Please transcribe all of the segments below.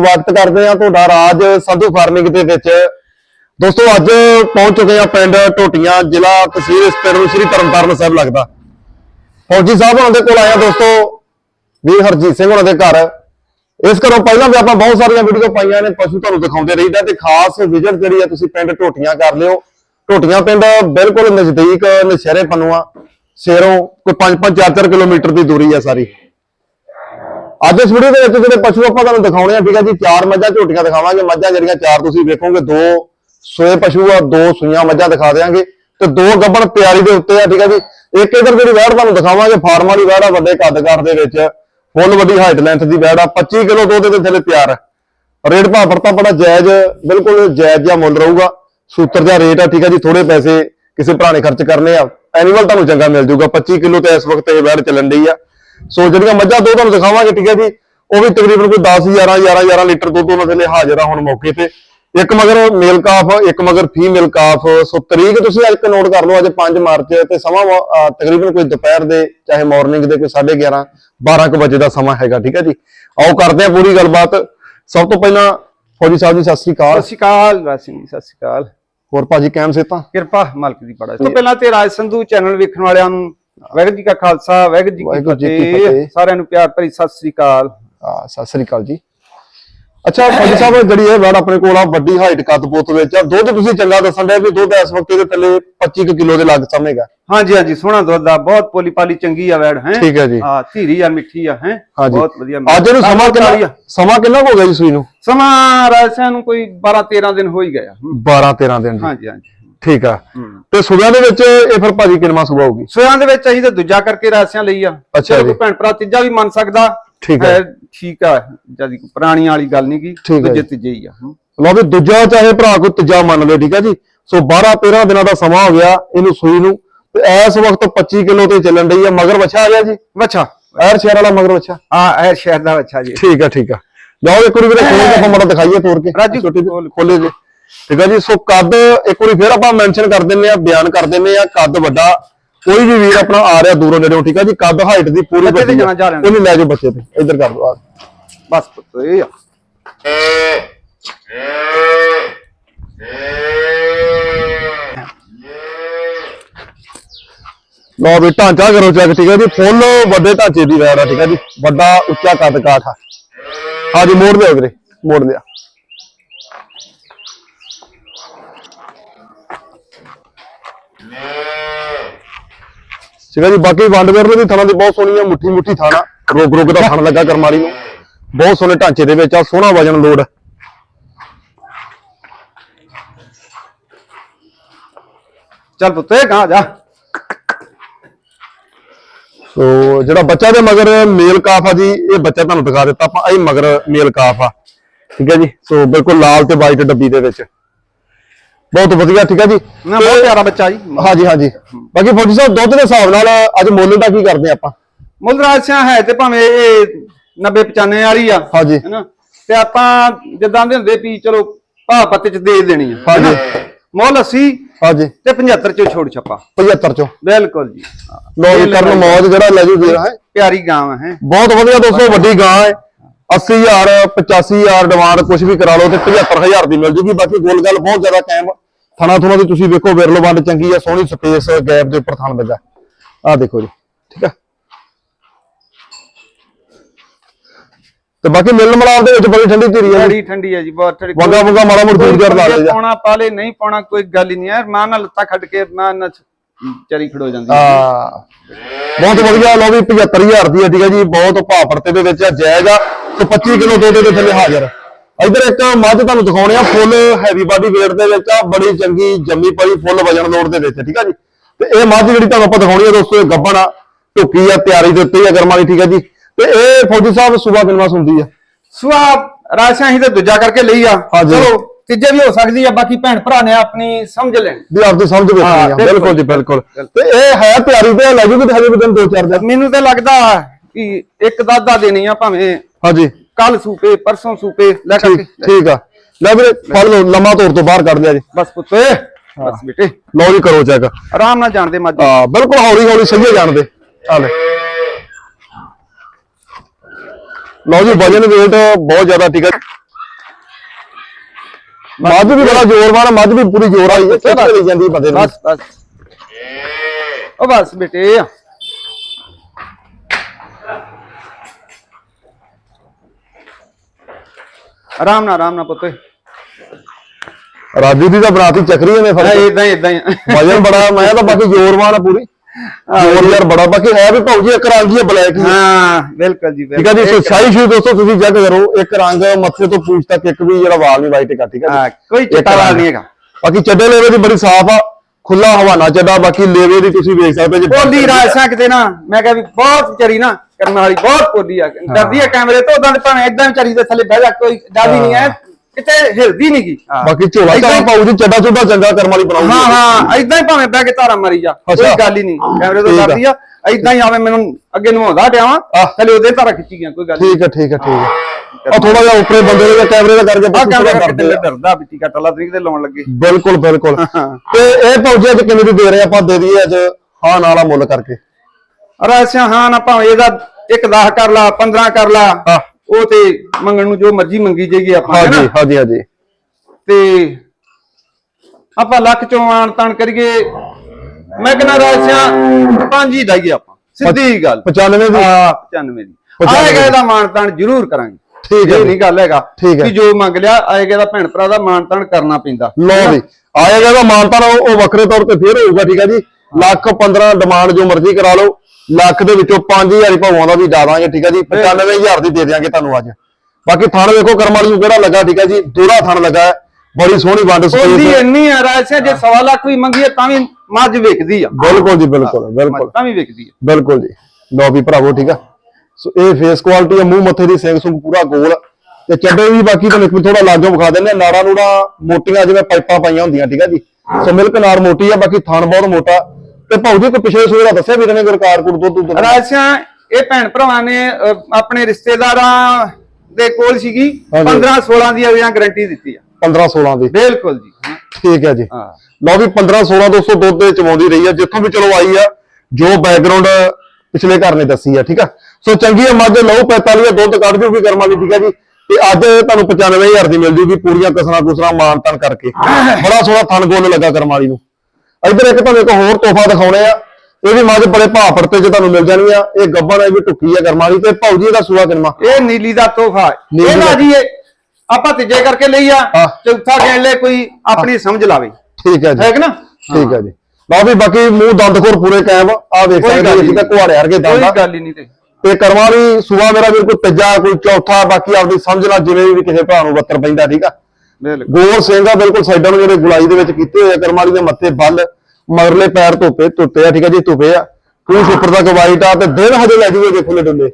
ਸਵਾਗਤ ਕਰਦੇ ਆ ਤੁਹਾਡਾ ਰਾਜ ਸੰਧੂ ਫਾਰਮਿੰਗ ਦੇ ਵਿੱਚ। ਦੋਸਤੋ, ਅੱਜ ਪਹੁੰਚ ਚੁੱਕੇ ਆ ਪਿੰਡ ਟੋਟੀਆਂ ਜ਼ਿਲ੍ਹਾ ਤਹਿਸੀਲ ਇਸ ਪਿੰਡ ਨੂੰ ਸ੍ਰੀ ਤਰਨਤਾਰਨ ਸਾਹਿਬ ਲੱਗਦਾ। ਫੌਜੀ ਸਾਹਿਬ ਉਹਨਾਂ ਦੇ ਕੋਲ ਆਇਆ ਦੋਸਤੋ ਵੀਰ ਹਰਜੀਤ ਸਿੰਘ ਉਹਨਾਂ ਦੇ ਘਰ। ਇਸ ਘਰੋਂ ਪਹਿਲਾਂ ਵੀ ਆਪਾਂ ਬਹੁਤ ਸਾਰੀਆਂ ਵੀਡੀਓ ਪਾਈਆਂ ਨੇ, ਪਸ਼ੂ ਤੁਹਾਨੂੰ ਦਿਖਾਉਂਦੇ ਰਹੀਦਾ ਤੇ ਖਾਸ ਵਿਜ਼ਿਟ ਜਿਹੜੀ ਆ ਤੁਸੀਂ ਪਿੰਡ ਟੋਟੀਆਂ ਕਰ ਲਿਓ। ਟੋਟੀਆਂ ਪਿੰਡ ਬਿਲਕੁਲ ਨਜ਼ਦੀਕ, ਨਸ਼ਹਿਰੇ ਪਨੂਆ ਸ਼ੇਰੋਂ ਕੋਈ 5-5 4-4 ਕਿਲੋਮੀਟਰ ਦੀ ਦੂਰੀ ਆ ਸਾਰੀ। ਅੱਜ ਇਸ ਵੀਡੀਓ ਦੇ ਵਿੱਚ ਜਿਹੜੇ ਪਸ਼ੂ ਆਪਾਂ ਤੁਹਾਨੂੰ ਦਿਖਾਉਣੇ ਆ, ਠੀਕ ਆ ਜੀ, ਚਾਰ ਮੱਝਾਂ ਝੋਟੀਆਂ ਦਿਖਾਵਾਂਗੇ। ਮੱਝਾਂ ਜਿਹੜੀਆਂ ਚਾਰ ਤੁਸੀਂ ਵੇਖੋਗੇ, ਦੋ ਸੋਏ ਪਸ਼ੂ ਆ, ਦੋ ਸੂਈਆਂ ਮੱਝਾਂ ਦਿਖਾ ਦੇਵਾਂਗੇ ਤੇ ਦੋ ਗੱਬਣ ਤਿਆਰੀ ਦੇ ਉੱਤੇ ਆ, ਠੀਕ ਆ ਜੀ। ਇੱਕ ਇਧਰ ਜਿਹੜੀ ਵੈੜ ਤੁਹਾਨੂੰ ਦਿਖਾਵਾਂਗੇ, ਫਾਰਮ ਵਾਲੀ ਵੈੜ ਆ, ਵੱਡੇ ਕੱਦ-ਕੱਦ ਦੇ ਵਿੱਚ। ਫੁੱਲ ਵੱਡੀ ਹਾਈਟ ਲੈਂਥ ਦੀ ਵੈੜ ਆ 25 ਕਿਲੋ ਦੁੱਧ ਦੇ ਥੱਲੇ ਤਿਆਰ ਹੈ ਰੇਟ ਭਾਅ ਵਰਤਾ ਬੜਾ ਜਾਇਜ਼, ਬਿਲਕੁਲ ਜਾਇਜ਼ ਜਾਂ ਮੁੱਲ ਰਹੂਗਾ। ਸੂਤਰ ਜਿਹਾ ਰੇਟ ਆ, ਠੀਕ ਆ ਜੀ ਥੋੜੇ ਪੈਸੇ ਕਿਸੇ ਭਰਾ ਨੇ ਖਰਚ ਕਰਨੇ ਆ। ਐਨੀਮਲ ਤੁਹਾਨੂੰ ਚੰਗਾ ਮਿਲ ਜਾਊਗਾ 25 ਕਿਲੋ ਤੇ ਇਸ ਵਕਤ ਇਹ ਵੈੜ ਚੱਲਣ ਡਈ ਆ। ਸੋ ਜਿਹੜੀਆਂ ਮੱਝਾਂ ਦੋ ਤੁਹਾਨੂੰ ਦਿਖਾਵਾਂਗੇ ਠੀਕ ਹੈ ਜੀ ਉਹ ਵੀ ਤਕਰੀਬਨ ਕੋਈ 10 11 11 11 ਲੀਟਰ ਦੁੱਧ ਉਹਨਾਂ ਦੇ ਲਈ ਹਾਜ਼ਰ ਆ ਹੁਣ ਮੌਕੇ ਤੇ। ਇੱਕ ਮਗਰ ਮੇਲ ਕਾਫ ਇੱਕ ਮਗਰ ਫੀਮੇਲ ਕਾਫ ਸੋ ਤਰੀਕ ਤੁਸੀਂ ਅੱਜ ਨੋਟ ਕਰ ਲਓ ਅੱਜ 5 ਮਾਰਚ ਤੇ ਸਮਾਂ ਤਕਰੀਬਨ ਕੋਈ ਦੁਪਹਿਰ ਦੇ ਚਾਹੇ ਮਾਰਨਿੰਗ ਦੇ ਕੋਈ 11:30 12 ਕੁ ਵਜੇ ਦਾ ਸਮਾਂ ਹੈਗਾ ਠੀਕ ਹੈ ਜੀ। ਆਓ ਕਰਦੇ ਹਾਂ ਪੂਰੀ ਗੱਲਬਾਤ। ਸਭ ਤੋਂ ਪਹਿਲਾਂ ਫੌਜੀ ਸਾਹਿਬ ਜੀ ਸਤਿ ਸ੍ਰੀ ਸਤਿ ਅਕਾਲ ਸ਼੍ਰੀ ਅਕਾਲ ਵਾਸੀ ਸਤਿ ਸ਼੍ਰੀ ਅਕਾਲ। ਹੋਰ ਭਾਜੀ ਕੈਮ ਸੇਤਾ? ਕਿਰਪਾ ਮਾਲਕ ਦੀ ਬੜਾ। ਤੋਂ ਪਹਿਲਾਂ ਤੇ ਰਾਜ ਸੰਧੂ ਚੈਨਲ ਵੇਖਣ ਵਾਲਿਆਂ ਨੂੰ ਵਾਹਿਗੁਰੂ ਜੀ ਕਾ ਖਾਲਸਾ ਵਾਹਿਗੁਰੂ ਜੀ ਕੀ ਫਤਿਹ। ਸਾਰਿਆਂ ਨੂੰ ਪਿਆਰ ਭਰੀ ਸਤਿ ਸ਼੍ਰੀ ਅਕਾਲ। ਆ ਸਤਿ ਸ੍ਰੀ ਅਕਾਲ ਜੀ। ਅੱਛਾ ਫੌਜੀ ਸਾਹਿਬ ਜਿਹੜੀ ਇਹ ਵੜ ਆਪਣੇ ਕੋਲ ਆ ਵੱਡੀ ਹਾਈਟ ਕੱਦ ਪੁੱਤ ਵਿੱਚ ਆ ਦੁੱਧ ਤੁਸੀਂ ਚੰਗਾ ਦੱਸਣ ਦੇ ਵੀ ਦੁੱਧ ਇਸ ਵਕਤ ਇਹਦੇ ਥੱਲੇ 25 ਕੁ ਕਿਲੋ ਦੇ ਲੱਗ ਸਮੇਗਾ। ਹਾਂਜੀ ਹਾਂਜੀ ਸੋਹਣਾ ਦੁੱਧ ਆ ਬਹੁਤ ਪੋਲੀ ਪਾਲੀ ਚੰਗੀ ਆ ਵੈੜ ਹੈ। ਠੀਕ ਹੈ ਜੀ। ਹਾਂ ਧੀਰੀ ਆ ਮਿੱਠੀ ਆ ਹੈ। ਬਹੁਤ ਵਧੀਆ ਅੱਜ ਇਹਨੂੰ ਸਮਾਂ ਕਿੰਨਾ। ਸਮਾਂ ਕਿੰਨਾ ਹੋ ਗਿਆ ਜੀ ਸੂਈ ਨੂੰ? ਸਮਾਂ ਰਾਜਸਿਆਂ ਨੂੰ ਕੋਈ 12 13 ਦਿਨ ਹੋ ਹੀ ਗਿਆ। 12 13 ਦਿਨ ਹਾਂਜੀ ਹਾਂਜੀ। ਠੀਕ ਆ। ਹੂੰ। ਤੇ ਸੁਬਿਆਂ ਦੇ ਵਿੱਚ ਇਹ ਫਿਰ ਭਾਜੀ ਕਿੰਨਾ ਸੁਬਾ ਹੋਊਗੀ? ਸੋਇਆਂ ਦੇ ਵਿੱਚ ਅਸੀਂ ਤੇ ਦੂਜਾ ਕਰਕੇ ਰਾਜਸਿਆਂ ਲਈ ਆ। ਅੱਛਾ। ਕੋਈ ਭੈਣ ਭਰਾ ਤੀਜਾ ਵੀ ਮੰਨ ਸਕਦਾ। ਠੀਕ ਹੈ। ਠੀਕ ਆ। ਜਦੀ ਕੋਈ ਪੁਰਾਣੀ ਵਾਲੀ ਗੱਲ ਨਹੀਂ ਕੀ ਹੈ ਦੂਜੇ। ਤੀਜੇ ਹੀ ਆ। ਹੂੰ। ਲਓ ਵੀ ਦੂਜਾ ਚਾਹੇ ਭਰਾ ਕੋ ਤੀਜਾ ਮੰਨ ਲਓ ਠੀਕ ਆ ਜੀ। ਸੋ 12 13 ਦਿਨਾਂ ਦਾ ਸਮਾਂ ਹੋ ਗਿਆ ਇਹਨੂੰ ਸੂਈ ਨੂੰ। ਤੇ ਇਸ ਵਕਤ 25 ਕਿਲੋ ਤੇ ਚੱਲਣ ਡਈ ਆ। ਮਗਰ ਬੱਚਾ ਆ ਗਿਆ ਜੀ। ਵੱਛਾ। ਐਰ ਸ਼ੇਰ ਵਾਲਾ ਮਗਰ ਬੱਚਾ ਆ ਇਹ ਸ਼ਹਿਰ ਦਾ ਵੱਛਾ ਜੀ। ਠੀਕ ਆ ਠੀਕ ਆ। ਜਾਓ ਇੱਕ ਵਾਰੀ ਵੀਰੇ ਖੋਲ ਕੇ ਮਾੜਾ ਦਿਖਾਈਏ ਤੋੜ ਕੇ। ਰਾਜੂ। ਖੋਲੇ ਜੀ। ਠੀਕ ਆ ਜੀ ਸੋ ਕੱਦ ਇੱਕ ਵਾਰੀ ਫੇਰ ਆਪਾਂ ਮੈਂਸ਼ਨ ਕਰ ਦਿੰਨੇ ਆ ਬਿਆਨ ਕਰ ਦਿੰਨੇ ਆ ਕੱਦ ਵੱਡਾ ਕੋਈ ਵੀ ਵੀਰ ਆਪਣਾ ਆ ਰਿਹਾ ਦੂਰੋਂ ਨੇੜੋਂ ਠੀਕ ਆ ਜੀ ਕੱਦ ਹਾਈਟ ਦੀ ਪੂਰੀ ਬੱਚੇ। ਜਾਣਾ ਜਾ ਲੈਣਾ। ਉਹਨੂੰ ਲੈ ਜਾਓ ਬੱਚੇ ਤੇ ਇੱਧਰ ਕਰ ਦਿਓ ਆ ਬਸ ਪੁੱਤ ਇਹ ਆ ਲਓ ਵੀ ਢਾਂਚਾ ਕਰੋ ਚੈੱਕ ਠੀਕ ਹੈ ਜੀ ਫੁੱਲ ਵੱਡੇ ਢਾਂਚੇ ਦੀ ਵੈੜ ਆ ਠੀਕ ਹੈ ਜੀ ਵੱਡਾ ਉੱਚਾ ਕੱਦ ਕਾਠ ਆ ਹਾਂਜੀ ਮੋੜ ਦਿਓ ਵੀਰੇ ਮੋੜ ਦਿਆ ਠੀਕ ਜੀ, ਬਾਕੀ ਵੰਡ ਵੇਰਨੇ ਦੀ ਥਾਣਾ ਦੀ ਬਹੁਤ ਸੋਹਣੀ ਆ ਮੁੱਠੀ ਮੁੱਠੀ ਥਾਣਾ। ਰੋਗ ਰੋਗ ਦਾ ਥਣ ਲੱਗਾ ਕਰਮਾਲੀ ਨੂੰ। ਬਹੁਤ ਸੋਹਣੇ ਢਾਂਚੇ ਦੇ ਵਿੱਚ ਆ, ਸੋਹਣਾ ਵਜਨ ਲੋਡ। ਚੱਲ ਪੁੱਤ, ਇਹ ਜਾ। ਸੋ, ਜਿਹੜਾ ਬੱਚਾ ਦੇ ਮਗਰ ਮੇਲ ਕਾਫ ਆ ਜੀ, ਇਹ ਬੱਚਾ ਤੁਹਾਨੂੰ ਦਿਖਾ ਦਿੱਤਾ, ਆਪਾਂ ਇਹ ਮਗਰ ਮੇਲ ਕਾਫ ਆ। ਠੀਕ ਹੈ ਜੀ? ਸੋ, ਬਿਲਕੁਲ ਲਾਲ ਤੇ ਵਾਈਟ ਡੱਬੀ ਦੇ ਵਿੱਚ। ਬਹੁਤ ਵਧੀਆ ਠੀਕ ਹੈ ਜੀ? ਨਾ ਬਹੁਤ ਪਿਆਰਾ ਬੱਚਾ ਜੀ। ਹਾਂਜੀ ਹਾਂਜੀ। ਬਾਕੀ ਫੌਜੀ ਸਾਹਿਬ ਦੁੱਧ ਦੇ ਹਿਸਾਬ ਨਾਲ ਅੱਜ ਮੁੱਲ ਦਾ ਕੀ ਕਰਦੇ ਆਪਾਂ? ਮੁੱਲਰਾਜ ਸਿਆ ਹੈ ਤੇ ਭਾਵੇਂ ਇਹ 90 95 ਵਾਲੀ ਆ ਹਾਂਜੀ। ਹੈਨਾ ਤੇ ਆਪਾਂ ਜਿੱਦਾਂ ਦੇ ਹੁੰਦੇ ਵੀ ਚਲੋ ਭਾਅ ਪੱਤੇ ਚ ਦੇ ਦੇਣੀ ਆ ਹਾਂਜੀ। ਮੁੱਲ 80 ਹਾਂਜੀ। ਤੇ 75 ਚ ਛੋੜ ਛੱਪਾ। 75 ਚੋਂ। ਬਿਲਕੁਲ ਜੀ। ਲੋ ਕਰਨ ਮੌਜ ਜਿਹੜਾ ਲੈ ਜੂ ਵੀਰ ਹੈ? ਪਿਆਰੀ ਗਾਂ ਹੈ? ਬਹੁਤ ਵਧੀਆ ਦੋਸਤੋ ਵੱਡੀ ਗਾਂ ਹੈ। 80000 85000 ਡਿਮਾਂਡ ਕੁਝ ਵੀ ਕਰਾ ਲਓ ਤੇ 75000 ਦੀ ਮਿਲ ਜੂਗੀ। ਬਾਕੀ ਗੋਲ ਗੱਲ ਬਹੁਤ ਜ਼ਿਆਦਾ ਕਾਇਮ ਥਣਾ ਥੁਣਾ ਦੀ ਤੁਸੀਂ ਵੇਖੋ ਵਿਰਲੋ ਵੰਡ ਚੰਗੀ ਆ ਸੋਹਣੀ ਸਪੇਸ ਗੈਪ ਦੇ ਉੱਪਰ ਥਣ ਲੱਗਾ। ਆਹ ਦੇਖੋ ਜੀ ਠੀਕ ਆ? ਤੇ ਬਾਕੀ ਮਿਲ ਮਲਾਪ ਦੇ ਵਿੱਚ ਬੜੀ ਠੰਡੀ ਧੀਰੀ ਹੈ ਬੜੀ ਠੰਡੀ ਹੈ ਜੀ ਬਹੁਤ ਠੰਡੀ। ਵਗਾ ਵਗਾ ਮਾੜਾ ਮੋੜ ਦੂਰ ਜੜ ਲਾ ਦੇ ਜਾ। ਪਾਉਣਾ ਪਾਲੇ ਨਹੀਂ ਪਾਉਣਾ ਕੋਈ ਗੱਲ ਹੀ ਨਹੀਂ ਹੈ ਮਾਂ ਨਾਲ ਲੱਤਾਂ ਖੱਟ ਕੇ ਮਾਂ ਨਾਲ ਚਰੀ ਖੜੋ ਜਾਂਦੀ ਹੈ। ਹਾਂ ਬਹੁਤ ਵਧੀਆ ਲੋ ਵੀ 75000 ਦੀ ਹੈ ਠੀਕ ਹੈ ਜੀ ਬਹੁਤ ਭਾਅ ਪਰਤੇ ਦੇ ਵਿੱਚ ਆ, ਜਾਇਜ਼ ਆ। ਤੇ 25 ਕਿਲੋ ਦੁੱਧ ਦੇ ਥੱਲੇ ਹਾਜ਼ਰ। ਇਧਰ ਇੱਕ ਮੱਝ ਤੁਹਾਨੂੰ ਦਿਖਾਉਣੇ ਆ ਫੁੱਲ ਹੈਵੀ ਬਾਡੀ weight ਦੇ ਵਿੱਚ ਆ ਬੜੀ ਚੰਗੀ ਜੰਮੀ ਪਈ ਫੁੱਲ ਵਜਨ ਲੋਡ ਦੇ ਵਿੱਚ ਠੀਕ ਆ ਜੀ। ਤੇ ਇਹ ਮੱਝ ਜਿਹੜੀ ਤੁਹਾਨੂੰ ਆਪਾਂ ਦਿਖਾਉਣੀ ਆ ਦੋਸਤੋ ਇਹ ਗੱਬਣ ਆ ਢੁੱਕੀ ਆ ਤਿਆਰੀ ਦੇ ਉੱਤੇ ਹੀ ਆ ਗਰਮਾਂ ਦੀ ਠੀਕ ਆ ਜੀ। ਤੇ ਇਹ ਫੌਜੀ ਸਾਹਿਬ ਸੂਬਾ ਕਿੰਨਾ ਹੁੰਦੀ ਆ? ਸੁਆ ਰਾਸ਼ਾ ਹੀ ਤੇ ਦੂਜਾ ਕਰਕੇ ਲਈ ਆ। ਚਲੋ ਤੀਜੇ ਵੀ ਹੋ ਸਕਦੀ ਆ ਬਾਕੀ ਭੈਣ ਭਰਾ ਨੇ ਆਪਣੀ ਸਮਝ ਲੈਣੀ। ਵੀ ਆਪਦੀ ਸਮਝ ਵੇਖਣੀ ਹਾਂ, ਆ। ਬਿਲਕੁਲ ਜੀ ਬਿਲਕੁਲ। ਤੇ ਇਹ ਹੈ ਤਿਆਰੀ ਤੇ ਲੈ ਜੂਗੀ ਤੇ ਹਜੇ ਵੀ ਦਿਨ ਦੋ ਚਾਰ ਦਿਨ। ਮੈਨੂੰ ਤੇ ਲੱਗਦਾ ਕਿ ਇੱਕ ਦਾਦਾ ਦੇਣੀ ਆ ਭਾਵੇਂ ਹਾਂਜੀ। ਕੱਲ ਸੂਪੇ ਪਰਸੋਂ ਸੂਪੇ ਲੈ ਕਰਕੇ। ਠੀਕ ਆ। ਲੈ ਵੀਰੇ ਫੜ ਲਓ ਲੰਮਾ ਤੌਰ ਤੋਂ ਬਾਹਰ ਕੱਢ ਲਿਆ ਜੀ। ਬਸ ਪੁੱਤੇ ਬਸ ਬੇਟੇ। ਲਓ ਜੀ ਕਰੋ ਚੈੱਕ। ਆਰਾਮ ਨਾਲ ਜਾਣਦੇ ਮੱਝ ਆ ਬਿਲਕੁਲ ਹੌਲੀ ਹੌਲੀ ਸਹੀਏ ਜਾਣਦੇ ਆ ਲੈ। ਲਓ ਜੀ ਵਜਨ weight ਬਹੁਤ ਜ਼ਿਆਦਾ ਠੀਕ ਹੈ ਮੱਝ ਵੀ ਬੜਾ ਜ਼ੋਰਵਾਨ ਮੱਝ ਵੀ ਪੂਰੀ ਜ਼ੋਰ ਵਾਲੀ ਹੈ ਖਿੱਚ ਲਈ ਜਾਂਦੀ ਬੰਦੇ ਨੂੰ। ਬਸ ਬਸ। ਉਹ ਬਸ ਬੇਟੇ। ਆਰਾਮ ਨਾਲ ਆਰਾਮ ਨਾਲ ਪੁੱਤ। ਰਾਜੂ ਦੀ ਤਾਂ ਬਰਾਤੀ ਚੱਕਰੀ ਨੇ ਫੜ ਕੇ। ਇਦਾਂ ਹੀ ਇਦਾਂ ਹੀ। ਵਜਨ ਬੜਾ ਮੈਂ ਤਾਂ ਬਾਕੀ ਜ਼ੋਰਵਾਨ ਆ ਪੂਰੀ। ਯਾਰ ਬੜਾ ਬਾਕੀ ਹੈ ਵੀ ਭਾਉ ਜੀ ਇੱਕ ਰੰਗ ਹੀ ਹੈ ਬਲੈਕ ਹੀ ਹੈ। ਹਾਂ ਬਿਲਕੁਲ ਜੀ ਠੀਕ ਹੈ ਜੀ ਸੋ। ਸ਼ਾਹੀ ਸ਼ੂ ਦੋਸਤੋ ਤੁਸੀਂ ਚੈੱਕ ਕਰੋ ਇੱਕ ਰੰਗ ਮੱਥੇ ਤੋਂ ਪੂਛ ਤੱਕ ਇੱਕ ਵੀ ਜਿਹੜਾ ਵਾਲ ਨਹੀਂ ਵਾਈਟ ਹੈਗਾ ਠੀਕ ਹੈ ਹਾਂ ਕੋਈ ਚਿੱਟਾ ਵਾਲ ਨਹੀਂ ਹੈਗਾ। ਬਾਕੀ ਚੱਡੇ ਲੇਵੇ ਦੀ ਬੜੀ ਸਾਫ਼ ਆ ਖੁੱਲਾ ਹਵਾਨਾ ਚੱਡਾ ਬਾਕੀ ਲੇਵੇ ਦੀ ਤੁਸੀਂ ਵੇਖ ਸਕਦੇ ਜੀ ਪੋਲੀ ਰਾਜਸਾ ਕਿਤੇ ਨਾ ਮੈਂ ਕਿਹਾ ਵੀ ਬਹੁਤ ਵਿਚਾਰੀ ਨਾ ਕਰਨ ਵਾਲੀ ਬਹੁਤ ਪੋਲੀ ਆ। ਡਰਦੀ ਆ ਕੈਮਰੇ ਤੋਂ ਉਦਾਂ ਭਾਵੇਂ ਇਦਾਂ ਵਿਚਾਰੀ ਦੇ ਥੱਲੇ ਬਹਿ ਜਾ ਕੋਈ ਡਰਦੀ ਨਹੀਂ ਐ ਕਿਤੇ ਹਿਲਦੀ ਨਹੀਂ ਗੀ ਬਾਕੀ ਝੋਲਾ ਤਾਂ ਹੀ- ਭਾਉ ਜੀ ਚੱਡਾ ਚੁੱਡਾ ਚੰਗਾ ਕਰਮ ਵਾਲੀ ਬਣਾਉਂਦੀ ਹਾਂ ਹਾਂ ਇਦਾਂ ਹੀ ਭਾਵੇਂ ਬਹਿ ਕੇ ਧਾਰਾ ਮਾਰੀ ਜਾ ਕੋਈ। ਗੱਲ ਹੀ ਨਹੀਂ ਕੈਮਰੇ ਤੋਂ ਠੀਕ ਆ। ਆ ਇਦਾਂ ਹੀ ਆਵੇ ਮੈਨੂੰ ਅੱਗੇ ਨੂੰ ਆਉਂਦਾ ਟਿਆਵਾਂ। ਥੱਲੇ ਉਹਦੇ ਧਾਰਾ ਖਿੱਚੀ ਗਿਆ ਕੋਈ ਗੱਲ। ਠੀਕ ਹੈ ਠੀਕ ਹੈ ਠੀਕ ਹੈ ਉਹ ਥੋੜਾ ਜਿਹਾ ਉੱਪਰੇ ਬੰਦੇ ਦੇ ਕੈਮਰੇ ਦਾ ਕਰਕੇ ਕੈਮਰੇ ਥੋੜ੍ਹਾ ਕਰਕੇ ਡਰਦੇ ਆ। ਵੀ ਟੀਕਾ ਟੱਲਾ ਤਰੀਕ ਤੇ ਲਾਉਣ ਲੱਗੇ ਬਿਲਕੁਲ ਬਿਲਕੁਲ। ਤੇ ਇਹ ਪੌਜੇ ਅੱਜ ਕਿੰਨੇ ਦੀ ਦੇ ਰਹੇ ਆਪਾਂ ਦੇ ਦਈਏ ਅੱਜ ਹਾਂ ਨਾਲ ਮੁੱਲ ਕਰਕੇ ਰਾਜਸਾ ਹਾਂ ਨਾ ਭਾਵੇਂ ਇਹਦਾ ਇੱਕ 10 ਕਰ ਲਾ 15 ਕਰ ਲਾ। ਉਹ ਤੇ ਮੰਗਣ ਨੂੰ ਜੋ ਮਰਜ਼ੀ ਮੰਗੀ ਜਾਈਏ ਆਪਾਂ ਹਾਂਜੀ? ਹਾਂਜੀ ਹਾਂਜੀ। ਤੇ ਆਪਾਂ ਲੱਖ ਚੋਂ ਆਣ ਤਾਣ ਕਰੀਏ। ਮੈਂ ਕਹਿੰਦਾ ਰਾਜਸਿਆ ਪੰਜ ਹੀ ਲਾਈਏ ਆਪਾਂ ਸਿੱਧੀ ਗੱਲ। 95 ਦੀ? ਆ 95 ਦੀ। 95 ਆਏਗਾ ਇਹਦਾ ਮਾਣ ਤਾਣ ਜ਼ਰੂਰ ਕਰਾਂਗੇ। ਠੀਕ ਹੈ ਇਹ। ਨਹੀਂ ਗੱਲ ਹੈਗਾ ਹੈ। ਕਿ ਜੋ ਮੰਗ ਲਿਆ ਆਏਗਾ ਇਹਦਾ ਭੈਣ ਭਰਾ ਦਾ ਮਾਣ ਤਾਣ ਕਰਨਾ ਪੈਂਦਾ। ਲਓ ਵੀ ਆਏਗਾ ਦਾ ਮਾਨਤਾ ਉਹ ਉਹ ਵੱਖਰੇ ਤੌਰ ਤੇ ਫੇਰ ਹੋਊਗਾ ਠੀਕ ਹੈ ਜੀ। ਲੱਖ 15 ਡਿਮਾਂਡ ਜੋ ਮਰਜ਼ੀ ਕਰਾ ਲਓ। ਲੱਖ ਦੇ ਵਿੱਚੋਂ 5000 ਭਾਵਾਂ ਦਾ ਵੀ ਡਾ ਦਾਂਗੇ ਠੀਕ ਹੈ ਜੀ? 95000 ਦੀ ਦੇ ਦਿਆਂਗੇ ਤੁਹਾਨੂੰ ਅੱਜ। ਬਾਕੀ ਥਣ ਵੇਖੋ ਕਰਮ ਵਾਲੀ ਨੂੰ ਕਿਹੜਾ ਲੱਗਾ ਠੀਕ ਹੈ ਜੀ? ਦੋਹਰਾ ਥਣ ਲੱਗਾ ਹੈ। ਬੜੀ ਸੋਹਣੀ ਵੰਡ ਉਹਦੀ ਸਪੇਸ ਇੰਨੀ ਆ ਰਾਜਸਿਆ ਜੇ ਸਵਾ ਲੱਖ ਵੀ ਮੰਗੀਏ ਤਾਂ ਵੀ ਮੱਝ ਵੇਚਦੀ ਆ। ਬਿਲਕੁਲ ਜੀ ਬਿਲਕੁਲ ਬਿਲਕੁਲ। ਤਾਂ ਵੀ ਵੇਚਦੀ ਆ। ਬਿਲਕੁਲ ਜੀ। ਲਓ ਵੀ ਭਰਾਵੋ ਠੀਕ ਆ। ਸੋ ਇਹ ਫੇਸ ਕੁਆਲਿਟੀ ਹੈ ਮੂੰਹ ਮੱਥੇ ਦੀ ਸਿੰਘ ਸੁੰਗ ਪੂਰਾ ਗੋਲ ਤੇ ਚੱਡੇ ਵੀ ਬਾਕੀ ਤੁਹਾਨੂੰ ਇੱਕ ਥੋੜਾ ਲਾਗੋਂ ਵਿਖਾ ਦਿੰਦੇ ਆ। ਨਾੜਾ ਨੂੜਾ ਮੋਟੀਆਂ ਜਿਵੇਂ ਪਾਈਪਾਂ ਪਾਈਆਂ ਹੁੰਦੀਆਂ ਠੀਕ ਆ ਜੀ। ਸੋ ਮਿਲਕ ਨਾੜ ਮੋਟੀ ਆ ਬਾਕੀ ਥਣ ਬਹੁਤ ਮੋਟਾ। ਤੇ ਭਾਉ ਜੀ ਕੋਈ ਪਿਛਲੇ ਸੂਏ ਦਾ ਦੱਸਿਆ ਵੀ ਨੇ ਗੁਰਕਾਰ ਕੋਲ ਦੁੱਧ ਦੁੱਧ ਰਾਜਸਿਆ ਇਹ ਭੈਣ ਭਰਾਵਾਂ ਨੇ ਆਪਣੇ ਰਿਸ਼ਤੇਦਾਰਾਂ ਦੇ ਕੋਲ ਸੀਗੀ ਹਾਂਜੀ। 15 16 ਦੀ ਅਗਿਆਂ ਗਾਰੰਟੀ ਦਿੱਤੀ ਆ। 15 16 ਦੀ। ਬਿਲਕੁਲ ਜੀ। ਠੀਕ ਹੈ ਜੀ। ਹਾਂ। ਲਓ ਵੀ 15 16 200 ਦੁੱਧ ਦੇ ਚਵਾਉਂਦੀ ਰਹੀ ਆ ਜਿੱਥੋਂ ਵੀ ਚਲੋ ਆਈ ਆ ਜੋ ਬੈਕਗ੍ਰਾਉਂਡ ਪਿਛਲੇ ਘਰ ਨੇ ਦੱਸੀ ਆ ਠੀਕ ਆ? ਸੋ ਚੰਗੀ ਆ ਮੱਝ ਲਓ 45 ਆ ਦੁੱਧ ਕੱਢ ਜੂਗੀ ਕਰਮਾਂ ਦੀ ਠੀਕ ਆ ਜੀ? ਤੇ ਅੱਜ ਤੁਹਾਨੂੰ 95000 ਦੀ ਮਿਲ ਜੂਗੀ ਪੂਰੀਆਂ ਕਸਰਾਂ ਕੁਸਰਾਂ ਮਾਨ ਤਾਨ ਕਰਕੇ ਬੜਾ ਸੋਹਣਾ ਥਣ ਗੋਲ ਲੱਗਾ ਕਰਮਾਂ ਵਾਲੀ ਨੂੰ। ਇੱਧਰ ਇੱਕ ਤੁਹਾਨੂੰ ਇੱਕ ਹੋਰ ਤੋਹਫਾ ਦਿਖਾਉਣੇ ਆ। ਇਹ ਵੀ ਮੱਝ ਬੜੇ ਭਾਅ ਪੜਤੇ ਚ ਤੁਹਾਨੂੰ ਮਿਲ ਜਾਣੀ ਆ ਇਹ ਗੱਬਣ ਹੈ ਵੀ ਟੁੱਕੀ ਆ ਕਰਮਾਂ ਵਾਲੀ ਤੇ ਭਾਉ ਜੀ ਦਾ ਸੂਆ ਕਿੰਨਾ? ਇਹ ਨੀਲੀ ਦਾ ਤੋਹਫਾ ਨੀਲੀ ਇਹ ਨਾ ਦਾ- ਜੀ ਇਹ ਆਪਾਂ ਤੀਜੇ ਕਰਕੇ ਲਈ ਆ। ਹਾਂ। ਚੌਥਾ ਕਹਿਣ ਲਈ ਕੋਈ ਆਪਣੀ ਸਮਝ ਲਾਵੇ। ਠੀਕ ਹੈ ਜੀ। ਹੈ ਕਿ ਨਾ? ਠੀਕ ਹੈ ਜੀ। ਲਓ ਵੀ ਬਾਕੀ ਮੂੰਹ ਦੰਦਖੋਰ ਪੂਰੇ ਕਾਇਮ ਆ। ਵੇਖ ਕੋਈ ਸਕਦੇ ਗੱਲ ਅਸੀਂ ਤਾਂ ਨਹੀਂ। ਕੁਹਾੜੇ ਵਰਗੇ ਦੰਦ ਕੋਈ ਆ ਗੱਲ ਹੀ ਨਹੀਂ ਤੇ। ਤੇ ਕਰਮਾ ਵੀ ਸੁਬਾ ਮੇਰਾ ਵੀਰ ਕੋਈ ਤੀਜਾ ਕੋਈ ਚੌਥਾ ਬਾਕੀ ਆਪਦੀ ਸਮਝ ਨਾਲ ਜਿਵੇਂ ਵੀ ਕਿਸੇ ਭਰਾ ਨੂੰ ਬੱਤਰ ਪੈਂਦਾ ਠੀਕ ਆ? ਗੋਲ ਸਿੰਘ ਬਿਲਕੁਲ ਸਾਈਡਾਂ ਨੂੰ ਜਿਹੜੇ ਗੁਲਾਈ ਦੇ ਵਿੱਚ ਕੀਤੇ ਹੋਏ ਆ ਕਰਮਾ ਵਾਲੀ ਦੇ ਮੱਥੇ ਬੱਲ ਮਗਰਲੇ ਪੈਰ ਧੋਪੇ ਧੁੱਤੇ ਆ ਠੀਕ ਆ ਜੀ ਧੁੱਪੇ ਆ। ਪੂਛ ਉੱਪਰ ਤੱਕ ਵਾਈਟ ਆ ਤੇ ਦਿਨ ਹਜੇ ਲੈ ਜੂਗੇ ਦੇਖੋ ਲੈ ਡੁੱਲੇ।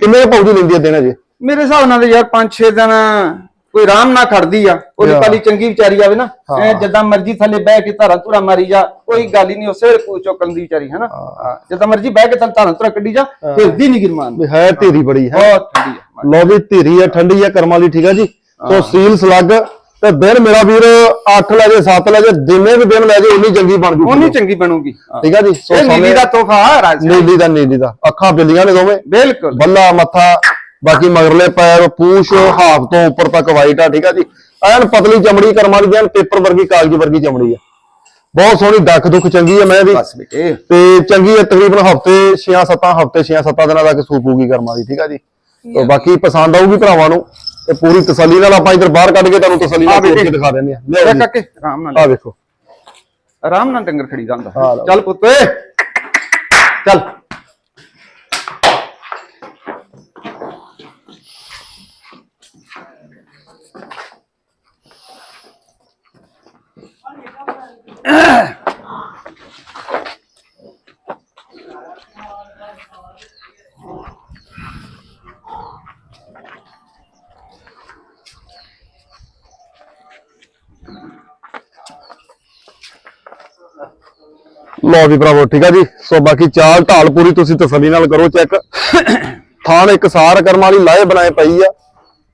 ਕਿੰਨੇ ਪੌਜੀ ਲੈਂਦੀ ਆ ਦਿਨ ਹਜੇ? ਮੇਰੇ ਹਿਸਾਬ ਨਾਲ ਯਾਰ 5-6 ਦਿਨ ਕੋਈ ਆਰਾਮ ਨਾਲ ਖੜਦੀ ਆ। ਉਹਦੀ। ਪਾਲੀ ਚੰਗੀ ਵਿਚਾਰੀ ਆਵੇ ਨਾ। ਐ ਜਿੱਦਾਂ ਮਰਜ਼ੀ ਥੱਲੇ ਬਹਿ ਕੇ ਧਾਰਾਂ ਧੁਰਾ ਮਾਰੀ ਜਾ ਕੋਈ ਗੱਲ ਹੀ ਨਹੀਂ ਉਸੇ ਵੇਲੇ ਕੋਈ ਚੁੱਕਣ ਦੀ ਵਿਚਾਰੀ ਹੈ ਨਾ ਹਾਂ, ਜਿੱਦਾਂ ਮਰਜ਼ੀ ਬਹਿ ਕੇ ਥੱਲੇ ਧਾਰਾਂ ਧੁਰਾ ਕੱਢੀ ਜਾ ਫਿਰਦੀ ਨਹੀਂ ਗਿਰਮਾਨ। ਹੈ ਧੀਰੀ ਬੜੀ ਹੈ। ਬਹੁਤ ਠੰਡੀ ਆ ਲੋ ਵੀ ਧੀਰੀ ਆ ਠੰਡੀ ਆ ਕਰਮਾ ਲਈ ਠੀਕ ਆ ਜੀ। ਸੋ ਸੀਲ ਸਲੱਗ ਤੇ ਦਿਨ ਮੇਰਾ ਵੀਰ 8 ਲੈ ਜੇ 7 ਲੈ ਜੇ ਜਿੰਨੇ ਵੀ ਦਿਨ ਲੈ ਜੇ ਉਨੀ ਚੰਗੀ ਬਣ ਜੂ ਉਹਨੀ ਚੰਗੀ ਬਣੂਗੀ। ਹਾਂ। ਠੀਕ ਆ ਜੀ? ਸੋ ਇਹ ਨੀਲੀ ਦਾ ਤੋਹਫਾ ਰਾਜ ਨੀਲੀ ਦਾ ਨੀਲੀ ਦਾ। ਅੱਖਾਂ ਬਿੱਲੀਆਂ ਨੇ ਦੋਵੇਂ। ਬਿਲਕੁਲ। ਬੱਲਾ ਮੱਥਾ ਬਾਕੀ ਮਗਰਲੇ ਪੈਰ ਪੂਛ ਹਾਫ ਤੋਂ ਉੱਪਰ ਤੱਕ ਵਾਈਟ ਆ ਠੀਕ ਆ ਜੀ? ਐਨ ਪਤਲੀ ਚਮੜੀ ਕਰਮਾਂ ਦੀ ਐਨ ਪੇਪਰ ਵਰਗੀ ਕਾਗਜ਼ ਵਰਗੀ ਚਮੜੀ ਆ। ਬਹੁਤ ਸੋਹਣੀ ਦੱਖ ਦੁੱਖ ਚੰਗੀ ਆ ਮੈਂ ਦੀ ਬਸ ਬੇਟੇ। ਤੇ ਚੰਗੀ ਆ ਤਕਰੀਬਨ ਹਫ਼ਤੇ 6-7 ਹਫ਼ਤੇ 6-7 ਦਿਨਾਂ ਤੱਕ ਸੂਪੂਗੀ ਕਰਮਾਂ ਦੀ ਠੀਕ ਆ ਜੀ? ਤੇ ਬਾਕੀ ਪਸੰਦ ਆਊਗੀ ਭਰਾਵਾਂ ਨੂੰ। ਤੇ ਪੂਰੀ ਤਸੱਲੀ ਨਾਲ ਆਪਾਂ ਇਧਰ ਬਾਹਰ ਕੱਢ ਕੇ ਤੁਹਾਨੂੰ ਤਸੱਲੀ ਨਾਲ ਤੋੜ। ਕੇ ਦਿਖਾ ਦਿੰਦੇ ਆ। ਲੈ ਕਾਕੇ ਆਰਾਮ ਨਾਲ ਆ ਵੇਖੋ। ਆਰਾਮ ਨਾਲ ਡੰਗਰ ਖੜੀ ਜਾਂਦਾ। ਚੱਲ ਪੁੱਤ ਚੱਲ। ਲਓ ਵੀ ਭਰਾਵੋ, ਠੀਕ ਆ ਜੀ? ਸੋ ਬਾਕੀ ਚਾਲ ਢਾਲ ਪੂਰੀ ਤੁਸੀਂ ਤਸੱਲੀ ਨਾਲ ਕਰੋ ਚੈੱਕ। ਥਾਣ ਇੱਕ ਸਾਰ ਵਾਲੀ ਲਾਏ ਬਣਾਏ ਪਈ ਆ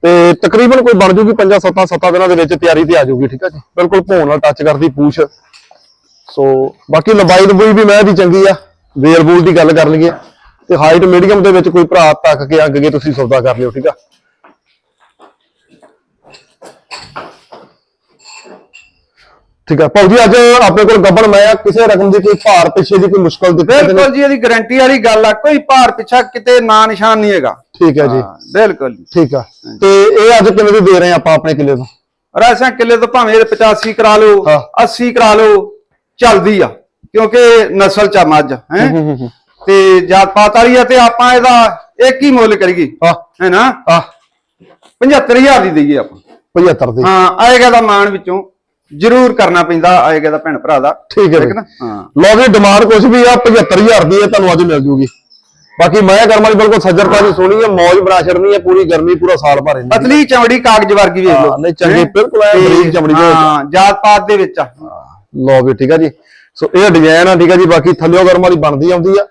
ਤੇ ਤਕਰੀਬਨ ਕੋਈ ਬਣ ਜੂਗੀ 5 7 7 ਦਿਨਾਂ ਦੇ ਵਿੱਚ ਤਿਆਰੀ ਤੇ ਆ ਜੂਗੀ, ਠੀਕ ਆ ਜੀ? ਬਿਲਕੁਲ ਭੋਣ ਨਾਲ ਟੱਚ ਕਰਦੀ ਪੂਛ। ਸੋ ਬਾਕੀ ਲੰਬਾਈ ਲੰਬੂਈ ਵੀ ਮੈਂ ਦੀ ਚੰਗੀ ਆ ਵੇਲ ਬੂਲ ਦੀ ਗੱਲ ਕਰ ਲਈਏ ਤੇ ਹਾਈਟ ਮੀਡੀਅਮ ਦੇ ਵਿੱਚ ਕੋਈ ਭਰਾ ਤੱਕ ਕੇ ਅੱਗੇ ਤੁਸੀਂ ਸੌਦਾ ਕਰ ਲਿਓ, ਠੀਕ ਆ? ਠੀਕ ਹੈ ਭਾਊ ਜੀ ਅੱਜ ਆਪਣੇ ਕੋਲ ਗੱਬਣ ਮੈਂ ਆ ਕਿਸੇ ਰਕਮ ਦੀ ਕੋਈ ਭਾਰ ਪਿੱਛੇ ਦੀ ਕੋਈ ਮੁਸ਼ਕਲ ਦਿੱਕਤ ਬਿਲਕੁਲ ਜੀ ਇਹਦੀ ਗਾਰੰਟੀ ਵਾਲੀ ਗੱਲ ਆ ਕੋਈ ਭਾਰ ਪਿੱਛਾ ਕਿਤੇ ਨਾ ਨਿਸ਼ਾਨ ਨਹੀਂ ਹੈਗਾ। ਠੀਕ ਹੈ ਜੀ। ਬਿਲਕੁਲ ਠੀਕ ਆ। ਤੇ ਇਹ ਅੱਜ ਕਿੰਨੇ ਦੀ ਦੇ ਰਹੇ ਆ ਆਪਾਂ ਆਪਣੇ ਕਿੱਲੇ ਤੋਂ? ਰਾਸਾਂ ਕਿੱਲੇ ਤੋਂ ਭਾਵੇਂ ਇਹਦੇ 85 ਕਰਾ ਲਓ ਹਾਂ। 80 ਕਰਾ ਲਓ ਚੱਲਦੀ ਆ ਕਿਉਂਕਿ ਨਸਲ ਚ ਆ ਮੱਝ ਹੈ? ਤੇ ਜਾਤ ਪਾਤ ਵਾਲੀ ਆ ਤੇ ਆਪਾਂ ਇਹਦਾ ਇੱਕ ਹੀ ਮੁੱਲ ਕਰੀਏ। ਆ ਹੈ ਨਾ? ਆ 75000 ਦੀ ਦਈਏ ਆਪਾਂ। 75 ਦੀ। ਹਾਂ ਆਏਗਾ ਦਾ ਮਾਣ ਵਿੱਚੋਂ। ਜ਼ਰੂਰ ਕਰਨਾ ਪੈਂਦਾ ਆਏਗਾ ਦਾ ਭੈਣ ਭਰਾ ਦਾ। ਠੀਕ ਹੈ ਨਾ? ਹਾਂ। ਲੋ ਵੀ ਡਿਮਾਂਡ ਕੁਝ ਵੀ ਆ 75000 ਦੀ ਇਹ ਤੁਹਾਨੂੰ ਅੱਜ ਮਿਲ ਜੂਗੀ। ਬਾਕੀ ਮੈਂ ਕਰਮ ਵਾਲੀ ਬਿਲਕੁਲ ਸੱਜਰ ਪਾਜੀ ਸੋਹਣੀ ਹੈ ਮੌਜ ਬਣਾ ਛੜਨੀ ਹੈ ਪੂਰੀ ਗਰਮੀ ਪੂਰਾ ਸਾਲ ਭਰ ਰਹਿੰਦੀ ਪਤਲੀ ਚਮੜੀ ਕਾਗਜ਼ ਵਰਗੀ ਵੇਖ ਲਓ। ਨਹੀਂ, ਚੰਗੀ? ਬਿਲਕੁਲ ਤੇ ਬਰੀਕ ਚਮੜੀ ਦੇ। ਹਾਂ ਜਾਤ ਪਾਤ ਦੇ ਵਿੱਚ ਆ। ਲੋ ਵੀ ਠੀਕ ਆ ਜੀ। ਸੋ ਇਹ ਡਿਜ਼ਾਈਨ ਆ ਠੀਕ ਆ ਜੀ। ਬਾਕੀ ਥੱਲਿਓ ਕਰਮ ਵਾਲੀ ਬਣਦੀ ਆਉਂਦੀ ਆ।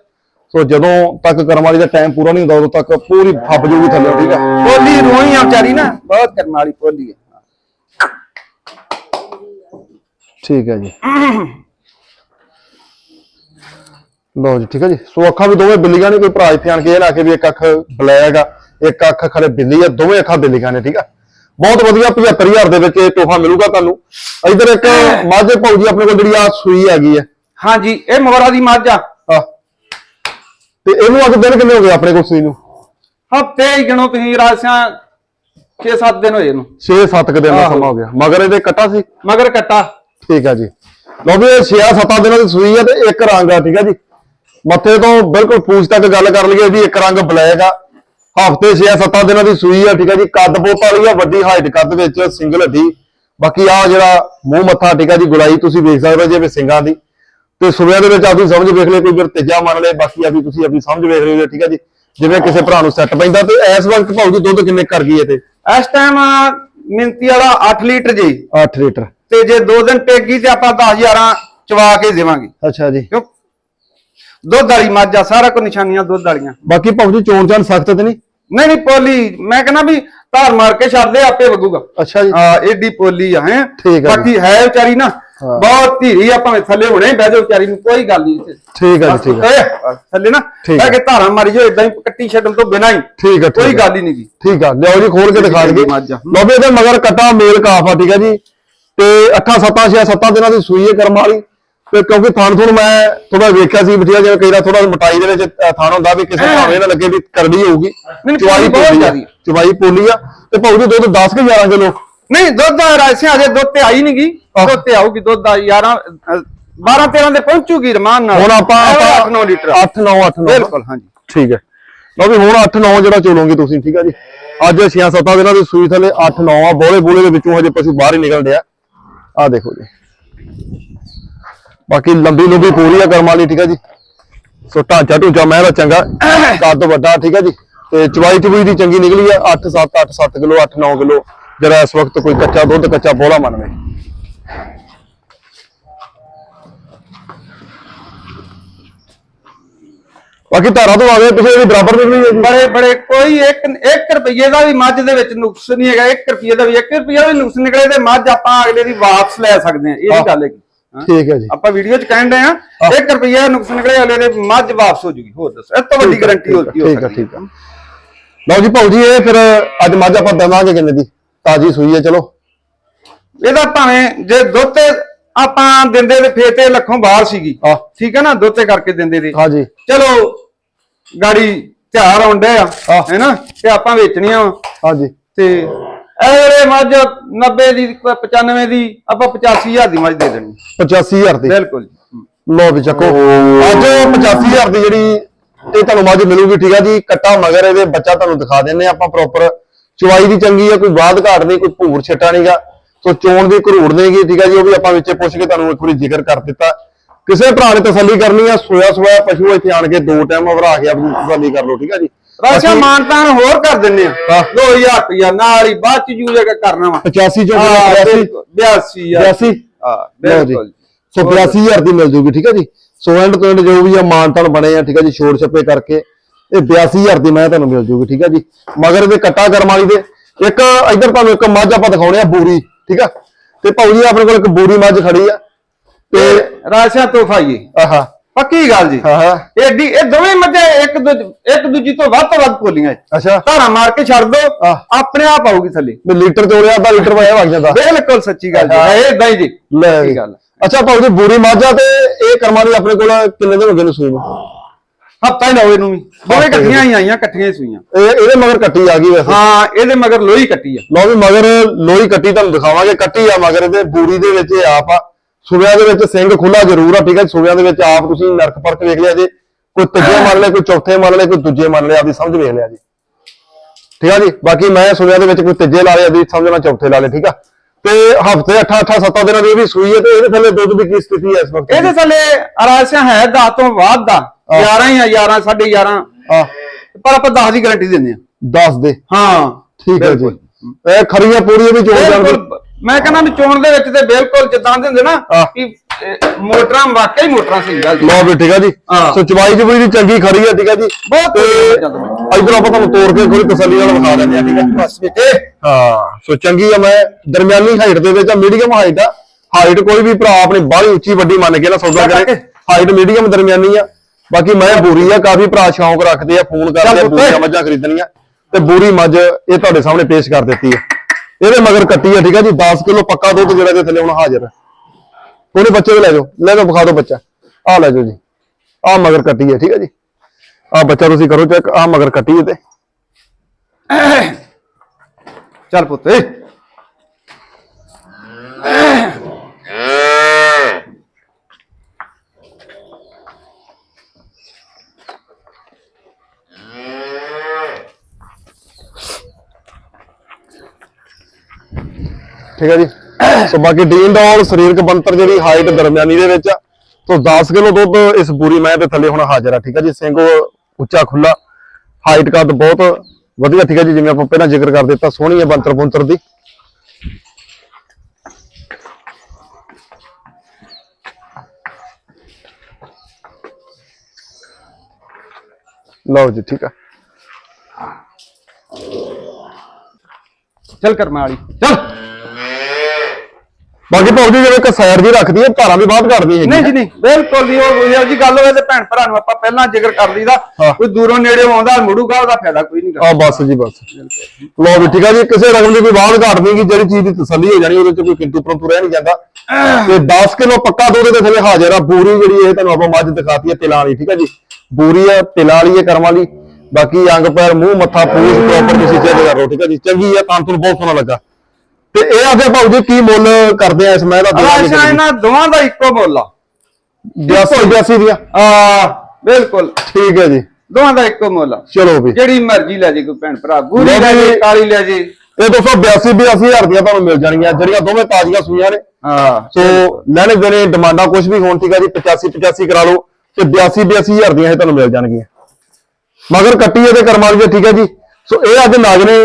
ਸੋ ਜਦੋਂ ਤੱਕ ਕਰਮ ਵਾਲੀ ਦਾ ਟਾਈਮ ਪੂਰਾ ਨਹੀਂ ਹੁੰਦਾ ਉਦੋਂ ਤੱਕ ਪੂਰੀ ਫੱਬ ਜੂਗੀ ਥੱਲਿਓ ਠੀਕ ਆ। ਪੋਲੀ ਰੋਈ ਆ ਵਿਚਾਰੀ ਨਾ। ਬਹੁਤ ਕਰਨ ਵਾਲੀ ਪੋਲੀ ਹੈ ਠੀਕ ਹੈ ਜੀ। ਲੋ ਜੀ ਠੀਕ ਹੈ ਜੀ। ਸੋ ਅੱਖਾਂ ਵੀ ਦੋਵੇਂ ਬਿੱਲੀਆਂ ਨੇ ਕੋਈ ਭਰਾ ਇੱਥੇ ਆਣ ਕੇ ਇਹ ਨਾ ਕਿ ਵੀ ਇੱਕ ਅੱਖ ਬਲੈਕ ਆ ਇੱਕ ਅੱਖ ਖਲੇ ਬਿੱਲੀ ਆ ਦੋਵੇਂ ਅੱਖਾਂ ਬਿੱਲੀਆਂ ਨੇ ਠੀਕ ਆ। ਬਹੁਤ ਵਧੀਆ 75000 ਦੇ ਵਿੱਚ ਇਹ ਤੋਹਫਾ ਮਿਲੂਗਾ ਤੁਹਾਨੂੰ। ਇਧਰ ਇੱਕ ਮਾਝੇ ਭਾਊ ਜੀ ਆਪਣੇ ਕੋਲ ਜਿਹੜੀ ਆ ਸੂਈ ਹੈਗੀ ਆ। ਹਾਂਜੀ ਇਹ ਮੋਰਾ ਦੀ ਮੱਝ ਆ। ਤੇ ਇਹਨੂੰ ਅੱਜ ਦਿਨ ਕਿੰਨੇ ਹੋ ਗਏ ਆਪਣੇ ਕੋਲ ਸੂਈ ਨੂੰ? ਹਫ਼ਤੇ ਹੀ ਗਿਣੋ ਤੁਸੀਂ ਰਾਸਿਆਂ 6-7 ਦਿਨ ਹੋਏ ਇਹਨੂੰ। 6-7 ਕ ਦਿਨ ਦਾ। ਸਮਾਂ ਹੋ ਗਿਆ। ਮਗਰ ਇਹਦੇ ਕੱਟਾ ਸੀ? ਮਗਰ ਕੱਟਾ। ਠੀਕ ਆ ਜੀ। ਲੋ ਵੀ ਇਹ 6-7 ਦਿਨਾਂ ਦੀ ਸੂਈ ਆ ਤੇ ਇੱਕ ਰੰਗ ਆ ਠੀਕ ਆ ਜੀ। ਮੱਥੇ ਤੋਂ ਬਿਲਕੁਲ ਪੂਛ ਤੱਕ ਗੱਲ ਕਰ ਲਈਏ ਵੀ ਇੱਕ ਰੰਗ ਬਲੈਕ ਆ। ਹਫ਼ਤੇ 6-7 ਦਿਨਾਂ ਦੀ ਸੂਈ ਆ ਠੀਕ ਆ ਜੀ। ਕੱਦ ਬੋਤ ਵਾਲੀ ਆ ਵੱਡੀ ਹਾਈਟ ਕੱਦ ਵਿੱਚ ਸਿੰਗਲ ਹੱਡੀ। ਬਾਕੀ ਆ ਜਿਹੜਾ ਮੂੰਹ ਮੱਥਾ ਠੀਕ ਆ ਜੀ ਗੁਲਾਈ ਤੁਸੀਂ ਵੇਖ ਸਕਦੇ ਹੋ ਜਿਵੇਂ ਸਿੰਗਾਂ ਦੀ। ਤੇ ਸੁਬਿਆਂ ਦੇ ਵਿੱਚ ਆਪਣੀ ਸਮਝ ਵੇਖ ਲਈ ਕੋਈ ਫਿਰ ਤੇਜਾ ਮੰਨ ਲਏ ਬਾਕੀ ਆ ਵੀ ਤੁਸੀਂ ਆਪਣੀ ਸਮਝ ਵੇਖ ਹੋ ਠੀਕ ਆ ਜੀ। ਜਿਵੇਂ ਕਿਸੇ ਭਰਾ ਨੂੰ ਸੈੱਟ ਪੈਂਦਾ ਤੇ ਇਸ ਵਕਤ ਭਾਊ ਜੀ ਦੁੱਧ ਕਿੰਨੇ ਕਰ ਗਈ ਇਹ ਤੇ? ਇਸ ਟਾਈਮ ਮਿੰਤੀ ਵਾਲਾ 8 ਲੀਟਰ ਜੀ। 8 ਲੀਟਰ। ਤੇ ਜੇ 2 ਦਿਨ ਟੇਗੀ ਤੇ ਆਪਾਂ 10 11 ਚਵਾ ਕੇ ਦੇਵਾਂਗੇ। ਅੱਛਾ ਜੀ। ਕਿਉਂ? ਦੁੱਧ ਵਾਲੀ ਮੱਝ ਆ ਸਾਰਾ ਕੋ ਨਿਸ਼ਾਨੀਆਂ ਦੁੱਧ ਵਾਲੀਆਂ। ਬਾਕੀ ਭਾਊ ਜੀ ਚੋਣ ਚਾਨ ਸਖਤ ਤੇ ਨਹੀਂ? ਨਹੀਂ ਨਹੀਂ ਪੋਲੀ ਮੈਂ ਕਹਿੰਦਾ ਵੀ ਧਾਰ ਮਾਰ ਕੇ ਛੱਡ ਦੇ ਆਪੇ ਵਗੂਗਾ। ਅੱਛਾ ਜੀ। ਹਾਂ ਏਡੀ ਪੋਲੀ ਆ ਹੈ। ਠੀਕ ਆ ਜੀ। ਬਾਕੀ ਹੈ ਵਿਚਾਰੀ ਨਾ। ਬਹੁਤ ਧੀਰੀ ਆ ਭਾਵੇਂ ਥੱਲੇ ਹੁਣੇ ਬਹਿ ਜਾਓ ਵਿਚਾਰੀ ਨੂੰ ਕੋਈ ਗੱਲ ਨਹੀਂ ਇੱਥੇ। ਠੀਕ ਆ ਜੀ ਠੀਕ ਆ। ਥੱਲੇ ਨਾ ਬਹਿ। ਕੇ ਧਾਰਾਂ ਮਾਰੀ ਜੋ ਇਦਾਂ ਹੀ ਕੱਟੀ ਛੱਡਣ ਤੋਂ ਬਿਨਾਂ ਹੀ। ਠੀਕ ਆ ਕੋਈ। ਗੱਲ ਹੀ ਨਹੀਂ ਗੀ ਠੀਕ ਆ ਲਿਆਓ ਜੀ ਖੋਲ ਕੇ ਦਿਖਾ ਦਈਏ। ਲਓ ਵੀ ਇਹਦੇ ਮਗਰ ਕਟਾ ਮੇਲ ਕਾਫ ਆ ਠੀਕ ਆ ਜੀ। ਤੇ 8 7 6 7 ਦਿਨਾਂ ਦੀ ਸੂਈ ਹੈ ਕਰਮ ਵਾਲੀ। ਤੇ ਕਿਉਂਕਿ ਥਣ ਥਣ ਮੈਂ ਥੋੜਾ ਵੇਖਿਆ ਸੀ ਬਠਿਆ ਜਿਵੇਂ ਕਈ ਵਾਰ ਥੋੜਾ ਮਟਾਈ ਦੇ ਵਿੱਚ ਥਣ ਹੁੰਦਾ ਵੀ ਕਿਸੇ ਭਾਵੇਂ ਨਾ ਲੱਗੇ ਵੀ ਕਰੜੀ ਹੋਊਗੀ। ਚਵਾਈ ਪੋਲੀ ਆ। ਚਵਾਈ ਪੋਲੀ ਆ। ਤੇ ਭਾਊ ਜੀ ਦੁੱਧ 10 ਕਿ 11 ਕਿਲੋ ਨਹੀਂ ਦੁੱਧ ਦਾ ਰਾਸਿਆ ਅਜੇ ਦੁੱਧ ਤੇ ਆਈ ਨਹੀਂਗੀ। ਦੁੱਧ ਤੇ ਆਊਗੀ ਦੁੱਧ ਦਾ 11 12 13 ਦੇ ਪਹੁੰਚੂਗੀ ਰਮਾਨ ਨਾਲ। ਹੁਣ ਆਪਾਂ 8 9 ਲੀਟਰ 8 9 8 9 ਬਿਲਕੁਲ ਹਾਂਜੀ। ਠੀਕ ਹੈ। ਲਓ ਵੀ ਹੁਣ 8 9 ਜਿਹੜਾ ਚੋਲੋਗੇ ਤੁਸੀਂ ਠੀਕ ਆ ਜੀ। ਅੱਜ 6 7 ਦਿਨਾਂ ਦੀ ਸੂਈ ਥੱਲੇ 8 9 ਆ ਬੋਲੇ ਬੋਲੇ ਦੇ ਵਿੱਚੋਂ ਹਜੇ ਪਸ਼ੂ ਬਾਹਰ ਹੀ ਨਿਕਲ ਰਿਹਾ ਆ ਦੇਖੋ ਜੀ। ਬਾਕੀ ਲੰਬੀ ਲੰਬੀ ਪੂਰੀ ਆ ਕਰਮ ਵਾਲੀ, ਠੀਕ ਆ ਜੀ। ਸੋ ਢਾਂਚਾ ਢੂਚਾ ਮੈਂ ਦਾ ਚੰਗਾ ਕੱਦ ਵੱਡਾ, ਠੀਕ ਹੈ ਜੀ। ਤੇ ਚਵਾਈ ਚਵੂਈ ਦੀ ਚੰਗੀ ਨਿਕਲੀ ਆ 8 7 8 7 ਕਿਲੋ 8 9 ਕਿਲੋ। ਜਿਹੜਾ ਇਸ ਵਕਤ ਕੋਈ ਕੱਚਾ ਦੁੱਧ, ਕੱਚਾ ਬੋਲਾ ਮੰਨਵੇ। ਬਾਕੀ ਧਾਰਾ ਤੋਂ ਆਵੇ ਪਿਛੇ ਇਹਦੀ ਬਰਾਬਰ ਨਿਕਲੀ ਹੈ ਜੀ। ਬੜੇ ਬੜੇ ਕੋਈ 1 1 ਰੁਪਏ ਦਾ ਵੀ ਮੱਝ ਦੇ ਵਿੱਚ ਨੁਕਸ ਨਹੀਂ ਹੈਗਾ 1 ਰੁਪਏ ਦਾ ਵੀ 1 ਰੁਪਏ ਵੀ ਨੁਕਸ ਨਿਕਲੇ ਤੇ ਮੱਝ ਆਪਾਂ ਅਗਲੇ ਦੀ ਵਾਪਸ ਲੈ ਸਕਦੇ ਹਾਂ ਇਹ। ਵੀ ਗੱਲ ਹਾਂ। ਠੀਕ ਹੈ ਜੀ। ਆਪਾਂ ਵੀਡੀਓ ਚ ਕਹਿਣ ਦੇ ਆ 1 ਰੁਪਏ ਨੁਕਸ ਨਿਕਲੇ ਅਗਲੇ ਦੇ ਮੱਝ ਵਾਪਸ ਹੋ ਜੂਗੀ। ਹੋਰ ਦੱਸੋ ਇਸ ਤੋਂ ਵੱਡੀ ਗਾਰੰਟੀ ਹੋ ਹੋ ਠੀਕ ਹੈ ਸਕਦੀ ਠੀਕ ਹੈ। ਲਓ ਜੀ ਭਾਊ ਜੀ ਇਹ ਫਿਰ ਅੱਜ ਮੱਝ ਆਪਾਂ ਦੇਵਾਂਗੇ ਕਿੰਨੇ ਦੀ? ਤਾਜੀ ਸੂਈ ਹੈ ਚਲੋ। ਇਹਦਾ ਭਾਵੇਂ ਜੇ ਦੁੱਧ ਆਪਾਂ ਦਿੰਦੇ ਤੇ ਫੇਰ ਤੇ ਲੱਖੋਂ ਬਾਹਰ ਸੀਗੀ। ਆਹ ਠੀਕ ਹੈ ਨਾ? ਦੁੱਧ ਤੇ ਕਰਕੇ ਦਿੰਦੇ ਤੇ। ਹਾਂਜੀ ਚਲੋ ਗਾੜੀ ਤਿਆਰ ਆਉਂਦੇ ਆ ਆਹ। ਹੈਨਾ ਤੇ ਆਪਾਂ ਵੇਚਣੀਆਂ ਵਾਂ। ਹਾਂਜੀ ਤੇ ਜਿਹੜੇ ਮੱਝ 90 ਦੀ 95 ਦੀ ਆਪਾਂ 85000 ਦੀ ਮੱਝ ਦੇ ਦੇਣੀ। 85000 ਦੀ? ਬਿਲਕੁਲ ਜੀ। ਲਓ ਵੀ ਚੱਕੋ। ਅੱਜ 85000 ਦੀ ਜਿਹੜੀ ਇਹ ਤੁਹਾਨੂੰ ਮੱਝ ਮਿਲੂਗੀ ਠੀਕ ਆ ਜੀ। ਕੱਟਾ ਮਗਰ ਇਹਦੇ ਬੱਚਾ ਤੁਹਾਨੂੰ ਦਿਖਾ ਦਿੰਨੇ ਆਪਾਂ ਪ੍ਰੋਪਰ ਚਵਾਈ ਦੀ ਚੰਗੀ ਆ ਕੋਈ ਬਾਦ ਘਾਟ ਨਹੀਂ ਕੋਈ ਭੂਰ ਛਟਾ ਨਹੀਂਗਾ ਸੋ ਚੋਣ ਦੀ ਘਰੂੜ ਨਹੀਂਗੀ ਠੀਕ ਆ ਜੀ ਉਹ ਵੀ ਆਪਾਂ ਵਿੱਚੇ ਪੁੱਛ ਕੇ ਤੁਹਾਨੂੰ ਇੱਕ ਵਾਰੀ ਜ਼ਿਕਰ ਕਰ ਦਿੱਤਾ। ਕਿਸੇ ਭਰਾ ਨੇ ਤਸੱਲੀ ਕਰਨੀ ਆ ਸੋਇਆ ਸੋਇਆ ਪਸ਼ੂ ਇੱਥੇ ਆਣ ਕੇ ਦੋ ਟਾਈਮ ਵਰਾ ਕੇ ਆਪਣੀ ਤਸੱਲੀ ਕਰ ਲਓ ਠੀਕ ਆ ਜੀ। ਰਾਸ਼ਾ ਮਾਨਤਾਨ ਹੋਰ ਕਰ ਦਿੰਨੇ ਆ। ਹਾਂ। 2000 ਰੁਪਇਆ ਨਾਲ ਹੀ ਬਾਅਦ ਚ ਜੂ ਜਗਾ ਕਰਨਾ ਵਾ। 85 ਚੋਂ ਹਾਂ 82 82 82 ਹਾਂ ਬਿਲਕੁਲ ਸੋ 82000 ਦੀ ਮਿਲ ਜੂਗੀ ਠੀਕ ਹੈ ਜੀ। ਸੋ ਐਂਡ ਤੋਂ ਐਂਡ ਜੋ ਵੀ ਆ ਮਾਨਤਨ ਬਣੇ ਆ ਠੀਕ ਹੈ ਜੀ ਛੋੜ ਛੱਪੇ ਕਰਕੇ। ਇਹ 82000 ਦੀ ਮੈਂ ਤੁਹਾਨੂੰ ਮਿਲ ਜੂਗੀ ਠੀਕ ਹੈ ਜੀ। ਮਗਰ ਇਹਦੇ ਕੱਟਾ ਕਰਮ ਵਾਲੀ ਦੇ। ਇੱਕ ਇੱਧਰ ਤੁਹਾਨੂੰ ਇੱਕ ਮੱਝ ਆਪਾਂ ਦਿਖਾਉਣੇ ਆ ਬੂਰੀ। ਠੀਕ ਆ? ਤੇ ਭਾਊ ਜੀ ਆਪਣੇ ਕੋਲ ਇੱਕ ਬੂਰੀ ਮੱਝ ਖੜੀ ਆ। ਤੇ ਰਾਸ਼ਾ ਤੋਹਫਾ ਹੀ ਆਹਾ। ਪੱਕੀ ਗੱਲ ਜੀ। ਹਾਂ ਹਾਂ ਐਡੀ ਇਹ ਦੋਵੇਂ ਮੱਝਾਂ ਇੱਕ ਦੂਜ ਇੱਕ ਦੂਜੀ ਤੋਂ ਵੱਧ ਤੋਂ ਵੱਧ ਪੋਲੀਆਂ ਇਹ। ਅੱਛਾ। ਧਾਰਾ ਮਾਰ ਕੇ ਛੱਡ ਦੋ। ਆਹ। ਆਪਣੇ ਆਪ ਆਊਗੀ ਥੱਲੇ। ਵੀ ਲੀਟਰ ਚੋਲਿਆ ਅੱਧਾ ਲੀਟਰ ਵਾਇਆ ਵਗ ਜਾਂਦਾ। ਬਿਲਕੁਲ ਸੱਚੀ ਗੱਲ ਜੀ। ਹਾਂ। ਹੈ ਇਦਾਂ ਹੀ ਜੀ। ਲੈ ਵੀ। ਗੱਲ ਅੱਛਾ ਭਾਉ ਜੀ ਬੂਰੀ ਮਾਝਾ ਤੇ ਇਹ ਕਰਮਾਂ ਦੀ ਆਪਣੇ ਕੋਲ ਕਿੰਨੇ ਦਿਨ ਹੋ ਗਏ ਨੂੰ ਸੂਈ ਨੂੰ? ਹਫਤਾ ਹੀ ਲਾਓ ਇਹਨੂੰ ਵੀ। ਦੋਵੇਂ ਇਕੱਠੀਆਂ ਹੀ ਆਈਆਂ ਇਕੱਠੀਆਂ ਹੀ ਸੂਈਆਂ। ਇਹ ਇਹਦੇ ਮਗਰ ਕੱਟੀ ਆ ਗਈ ਵੈਸੇ। ਹਾਂ ਇਹਦੇ ਮਗਰ ਲੋਹੀ ਕੱਟੀ ਆ। ਲਓ ਵੀ ਮਗਰ ਲੋਈ ਕੱਟੀ ਤੁਹਾਨੂੰ ਦਿਖਾਵਾਂਗੇ। ਕੱਟੀ ਆ ਮਗਰ ਇਹਦੇ ਬੂਰੀ ਦੇ ਵਿੱਚ ਇਹ ਆਪ ਆ। ਸੁਬਿਆਂ ਦੇ ਵਿੱਚ ਸਿੰਘ ਖੁੱਲਾ ਜ਼ਰੂਰ ਆ ਠੀਕ ਹੈ ਸੁਬਿਆਂ ਦੇ ਵਿੱਚ ਆਪ ਤੁਸੀਂ ਨਰਕ ਪਰਖ ਵੇਖ ਲਿਆ ਜੇ। ਕੋਈ ਤੀਜੇ ਮੰਨ ਲਿਆ ਕੋਈ ਚੌਥੇ ਮੰਨ ਲਿਆ ਕੋਈ ਦੂਜੇ ਮੰਨ ਲਿਆ ਆਪਦੀ ਸਮਝ ਵੇਖ ਲਿਆ ਜੀ। ਠੀਕ ਆ ਜੀ? ਬਾਕੀ ਮੈਂ ਸੁਬਿਆਂ ਦੇ ਵਿੱਚ ਕੋਈ ਤੀਜੇ ਲਾ ਲਿਆ ਦੀ ਸਮਝਣਾ ਚੌਥੇ ਲਾ ਲਿਆ ਠੀਕ ਆ? ਤੇ ਹਫ਼ਤੇ 8 8 7 ਦਿਨਾਂ ਦੀ ਇਹ ਵੀ ਸੂਈ ਹੈ ਤੇ ਇਹਦੇ ਥੱਲੇ ਦੁੱਧ ਦੀ ਕੀ ਸਥਿਤੀ ਹੈ ਇਸ ਵਕਤ? ਇਹਦੇ ਥੱਲੇ ਅਰਾਸਿਆ ਹੈ 10 ਤੋਂ ਬਾਅਦ ਦਾ। 11 ਹੀ ਆ 11 11.5 ਆ ਪਰ ਆਪਾਂ 10 ਦੀ ਗਾਰੰਟੀ ਦਿੰਦੇ ਆ 10 ਦੇ। ਹਾਂ। ਠੀਕ ਹੈ ਜੀ। ਇਹ ਖਰੀਆਂ ਪੂਰੀਆਂ ਵੀ ਜੋੜ ਜਾਣਗੇ ਮੈਂ ਕਹਿੰਦਾ ਵੀ ਚੋਣ ਦੇ ਵਿੱਚ ਤੇ ਬਿਲਕੁਲ ਜਿੱਦਾਂ ਦੇ ਹੁੰਦੇ ਨਾ। ਕਿ ਮੋਟਰਾਂ ਵਾਕਈ ਮੋਟਰਾਂ ਸਹੀ ਗੱਲ ਲਓ ਵੀ ਠੀਕ ਆ ਜੀ। ਸੋ ਚਵਾਈ ਦੀ ਚੰਗੀ ਖਰੀ ਹੈ ਠੀਕ ਆ ਜੀ। ਬਹੁਤ ਇਧਰ ਆਪਾਂ ਤੁਹਾਨੂੰ ਤੋੜ ਕੇ ਥੋੜੀ ਤਸੱਲੀ ਨਾਲ ਵਿਖਾ ਦਿੰਦੇ ਆ ਠੀਕ ਆ ਜੀ। ਬਸ ਇਹ। ਹਾਂ। ਸੋ ਚੰਗੀ ਆ ਮੈਂ ਦਰਮਿਆਨੀ ਹਾਈਟ ਦੇ ਵਿੱਚ ਆ ਮੀਡੀਅਮ ਹਾਈਟ ਆ। ਹਾਈਟ ਕੋਈ ਵੀ ਭਰਾ ਆਪਣੀ ਬਾਹਲੀ ਉੱਚੀ ਵੱਡੀ ਮੰਨ ਕੇ ਨਾ ਸੌਦਾ ਕਰੇ। ਹਾਈਟ ਮੀਡੀਅਮ ਦਰਮਿਆਨੀ ਆ। ਬਾਕੀ ਮੈਂ ਬੂਰੀ ਆ ਕਾਫੀ ਭਰਾ ਸ਼ੌਂਕ ਰੱਖਦੇ ਆ ਫੋਨ ਕਰਦੇ ਆ। ਬੂਰੀਆਂ ਮੱਝਾਂ ਖਰੀਦਣੀਆਂ। ਤੇ ਬੂਰੀ ਮੱਝ ਇਹ ਤੁਹਾਡੇ ਸਾਹਮਣੇ ਪੇਸ਼ ਕਰ ਦਿੱਤੀ ਆ। ਇਹਦੇ ਮਗਰ ਕੱਟੀ ਆ ਠੀਕ ਆ ਜੀ? 10 ਕਿਲੋ ਪੱਕਾ ਦੁੱਧ ਜਿਹੜਾ ਦੇ ਥੱਲੇ ਹੁਣ ਹਾਜ਼ਰ ਆ। ਉਹਨੇ ਬੱਚੇ ਵੀ ਲੈ ਜਾਓ। ਲੈ ਜਾਓ ਵਿਖਾ ਦਿਓ ਬੱਚਾ। ਆ ਲੈ ਜਾਓ ਜੀ। ਆ ਮਗਰ ਕੱਟੀ ਹੈ ਠੀਕ ਹੈ ਜੀ? ਆ ਬੱਚਾ ਤੁਸੀਂ ਕਰੋ ਚੈੱਕ ਆ ਮਗਰ ਕੱਟੀ ਹੈ ਤੇ। ਚੱਲ ਪੁੱਤ ਠੀਕ ਹੈ ਜੀ? ਸੋ ਬਾਕੀ ਡੀਨ ਡੌਲ ਸਰੀਰਕ ਬੰਤਰ ਜਿਹੜੀ ਹਾਈਟ ਦਰਮਿਆਨੀ ਦੇ ਵਿੱਚ ਸੋ 10 ਕਿਲੋ ਦੁੱਧ ਇਸ ਬੂਰੀ ਮੈਂ ਦੇ ਥੱਲੇ ਹੁਣ ਹਾਜ਼ਰ ਆ ਠੀਕ ਹੈ ਜੀ? ਸਿੰਘ ਉੱਚਾ ਖੁੱਲਾ ਹਾਈਟ ਕੱਦ ਬਹੁਤ ਵਧੀਆ ਠੀਕ ਹੈ ਜੀ? ਜਿਵੇਂ ਆਪਾਂ ਪਹਿਲਾਂ ਜ਼ਿਕਰ ਕਰ ਦਿੱਤਾ ਸੋਹਣੀ ਹੈ ਬੰਤਰ ਬੰਤਰ ਦੀ। ਲਓ ਜੀ ਠੀਕ ਆ। ਚੱਲ ਕਰਮਾ ਵਾਲੀ। ਚੱਲ! ਬਾਕੀ ਭਾਉ ਜੀ ਜਿਵੇਂ ਕਸੈਰ ਦੀ ਰੱਖਦੀ ਹੈ ਧਾਰਾਂ ਵੀ ਬਾਤ ਘਟਦੀ ਹੈ ਨਹੀਂ ਜੀ ਨਹੀਂ ਬਿਲਕੁਲ ਨਹੀਂ ਉਹ ਇਹੋ ਜੀ ਗੱਲ ਹੋਵੇ ਤੇ ਭੈਣ ਭਰਾ ਨੂੰ ਆਪਾਂ ਪਹਿਲਾਂ ਜ਼ਿਕਰ ਕਰ ਲਈਦਾ ਹਾਂ। ਕੋਈ ਦੂਰੋਂ ਨੇੜੇ ਆਉਂਦਾ ਮੁੜੂਗਾ ਉਹਦਾ ਫਾਇਦਾ ਕੋਈ ਨਹੀਂ ਆ ਬਸ ਜੀ ਬਸ। ਲੋ ਵੀ ਠੀਕ ਆ ਜੀ ਕਿਸੇ ਰਕਮ ਦੀ ਕੋਈ ਬਾਤ ਘਾਟ ਨਹੀਂ ਕਿ ਜਿਹੜੀ ਚੀਜ਼ ਦੀ ਤਸੱਲੀ ਹੋ ਜਾਣੀ ਉਹਦੇ ਚ ਕੋਈ ਕਿੰਤੂ ਪਰੰਤੂ ਰਹਿ ਨਹੀਂ ਜਾਂਦਾ। ਤੇ 10 ਕਿਲੋ ਪੱਕਾ ਦੁੱਧ ਦੇ ਥੱਲੇ ਹਾਜ਼ਰ ਆ ਬੂਰੀ ਜਿਹੜੀ ਇਹ ਤੁਹਾਨੂੰ ਆਪਾਂ ਮੱਝ ਦਿਖਾਤੀ ਹੈ ਤਿਲਾਂ ਵਾਲੀ ਠੀਕ ਆ ਜੀ। ਬੂਰੀ ਆ ਤਿਲਾਂ ਵਾਲੀ ਹੈ ਕਰਮਾਂ ਵਾਲੀ। ਬਾਕੀ ਅੰਗ ਪੈਰ ਮੂੰਹ ਮੱਥਾ ਪੂਛ ਪ੍ਰੋਪਰ ਤੁਸੀਂ ਚੈੱਕ ਕਰ ਲਓ ਠੀਕ ਆ ਜੀ। ਚੰਗੀ ਆ ਤਾਂ ਤੁਹਾਨੂੰ ਬਹੁਤ ਸੋਹਣਾ ਲੱਗਾ। ਤੇ ਇਹ ਆਖੇ ਭਾਉ ਜੀ ਕੀ ਮੁੱਲ ਕਰਦੇ ਆ ਇਸ ਮਹਿਲ ਦਾ ਰਾਸ਼ਾ ਇਹਨਾਂ ਦੋਵਾਂ ਦਾ ਇੱਕੋ ਮੁੱਲ ਆ। 82 82 ਦੀਆਂ? ਆ ਬਿਲਕੁਲ। ਠੀਕ ਹੈ ਜੀ। ਦੋਵਾਂ ਦਾ ਇੱਕੋ ਮੁੱਲ ਆ। ਚਲੋ ਵੀ। ਜਿਹੜੀ ਮਰਜ਼ੀ ਲੈ ਜੇ ਕੋਈ ਭੈਣ ਭਰਾ ਗੂਰੀ ਲੈ ਜੀ। ਜੇ ਕਾਲੀ ਲੈ ਜੇ। ਇਹ 282 82000 ਦੀਆਂ ਤੁਹਾਨੂੰ ਮਿਲ ਜਾਣਗੀਆਂ। ਜਿਹੜੀਆਂ ਦੋਵੇਂ ਤਾਜ਼ੀਆਂ ਸੂਈਆਂ ਨੇ। ਹਾਂ ਸੋ ਲੈਣੇ ਦੇਣੇ ਡਿਮਾਂਡਾਂ ਕੁਝ ਵੀ ਹੋਣ ਠੀਕ ਆ ਜੀ 85 85 ਕਰਾ ਲਓ ਤੇ 82 82000 ਦੀਆਂ ਇਹ ਤੁਹਾਨੂੰ ਮਿਲ ਜਾਣਗੀਆਂ। ਮਗਰ ਕੱਟੀ ਇਹਦੇ ਕਰਮਾਂ ਦੀ ਠੀਕ ਹੈ ਜੀ। ਸੋ ਇਹ ਅੱਜ ਨਾਗ ਨੇ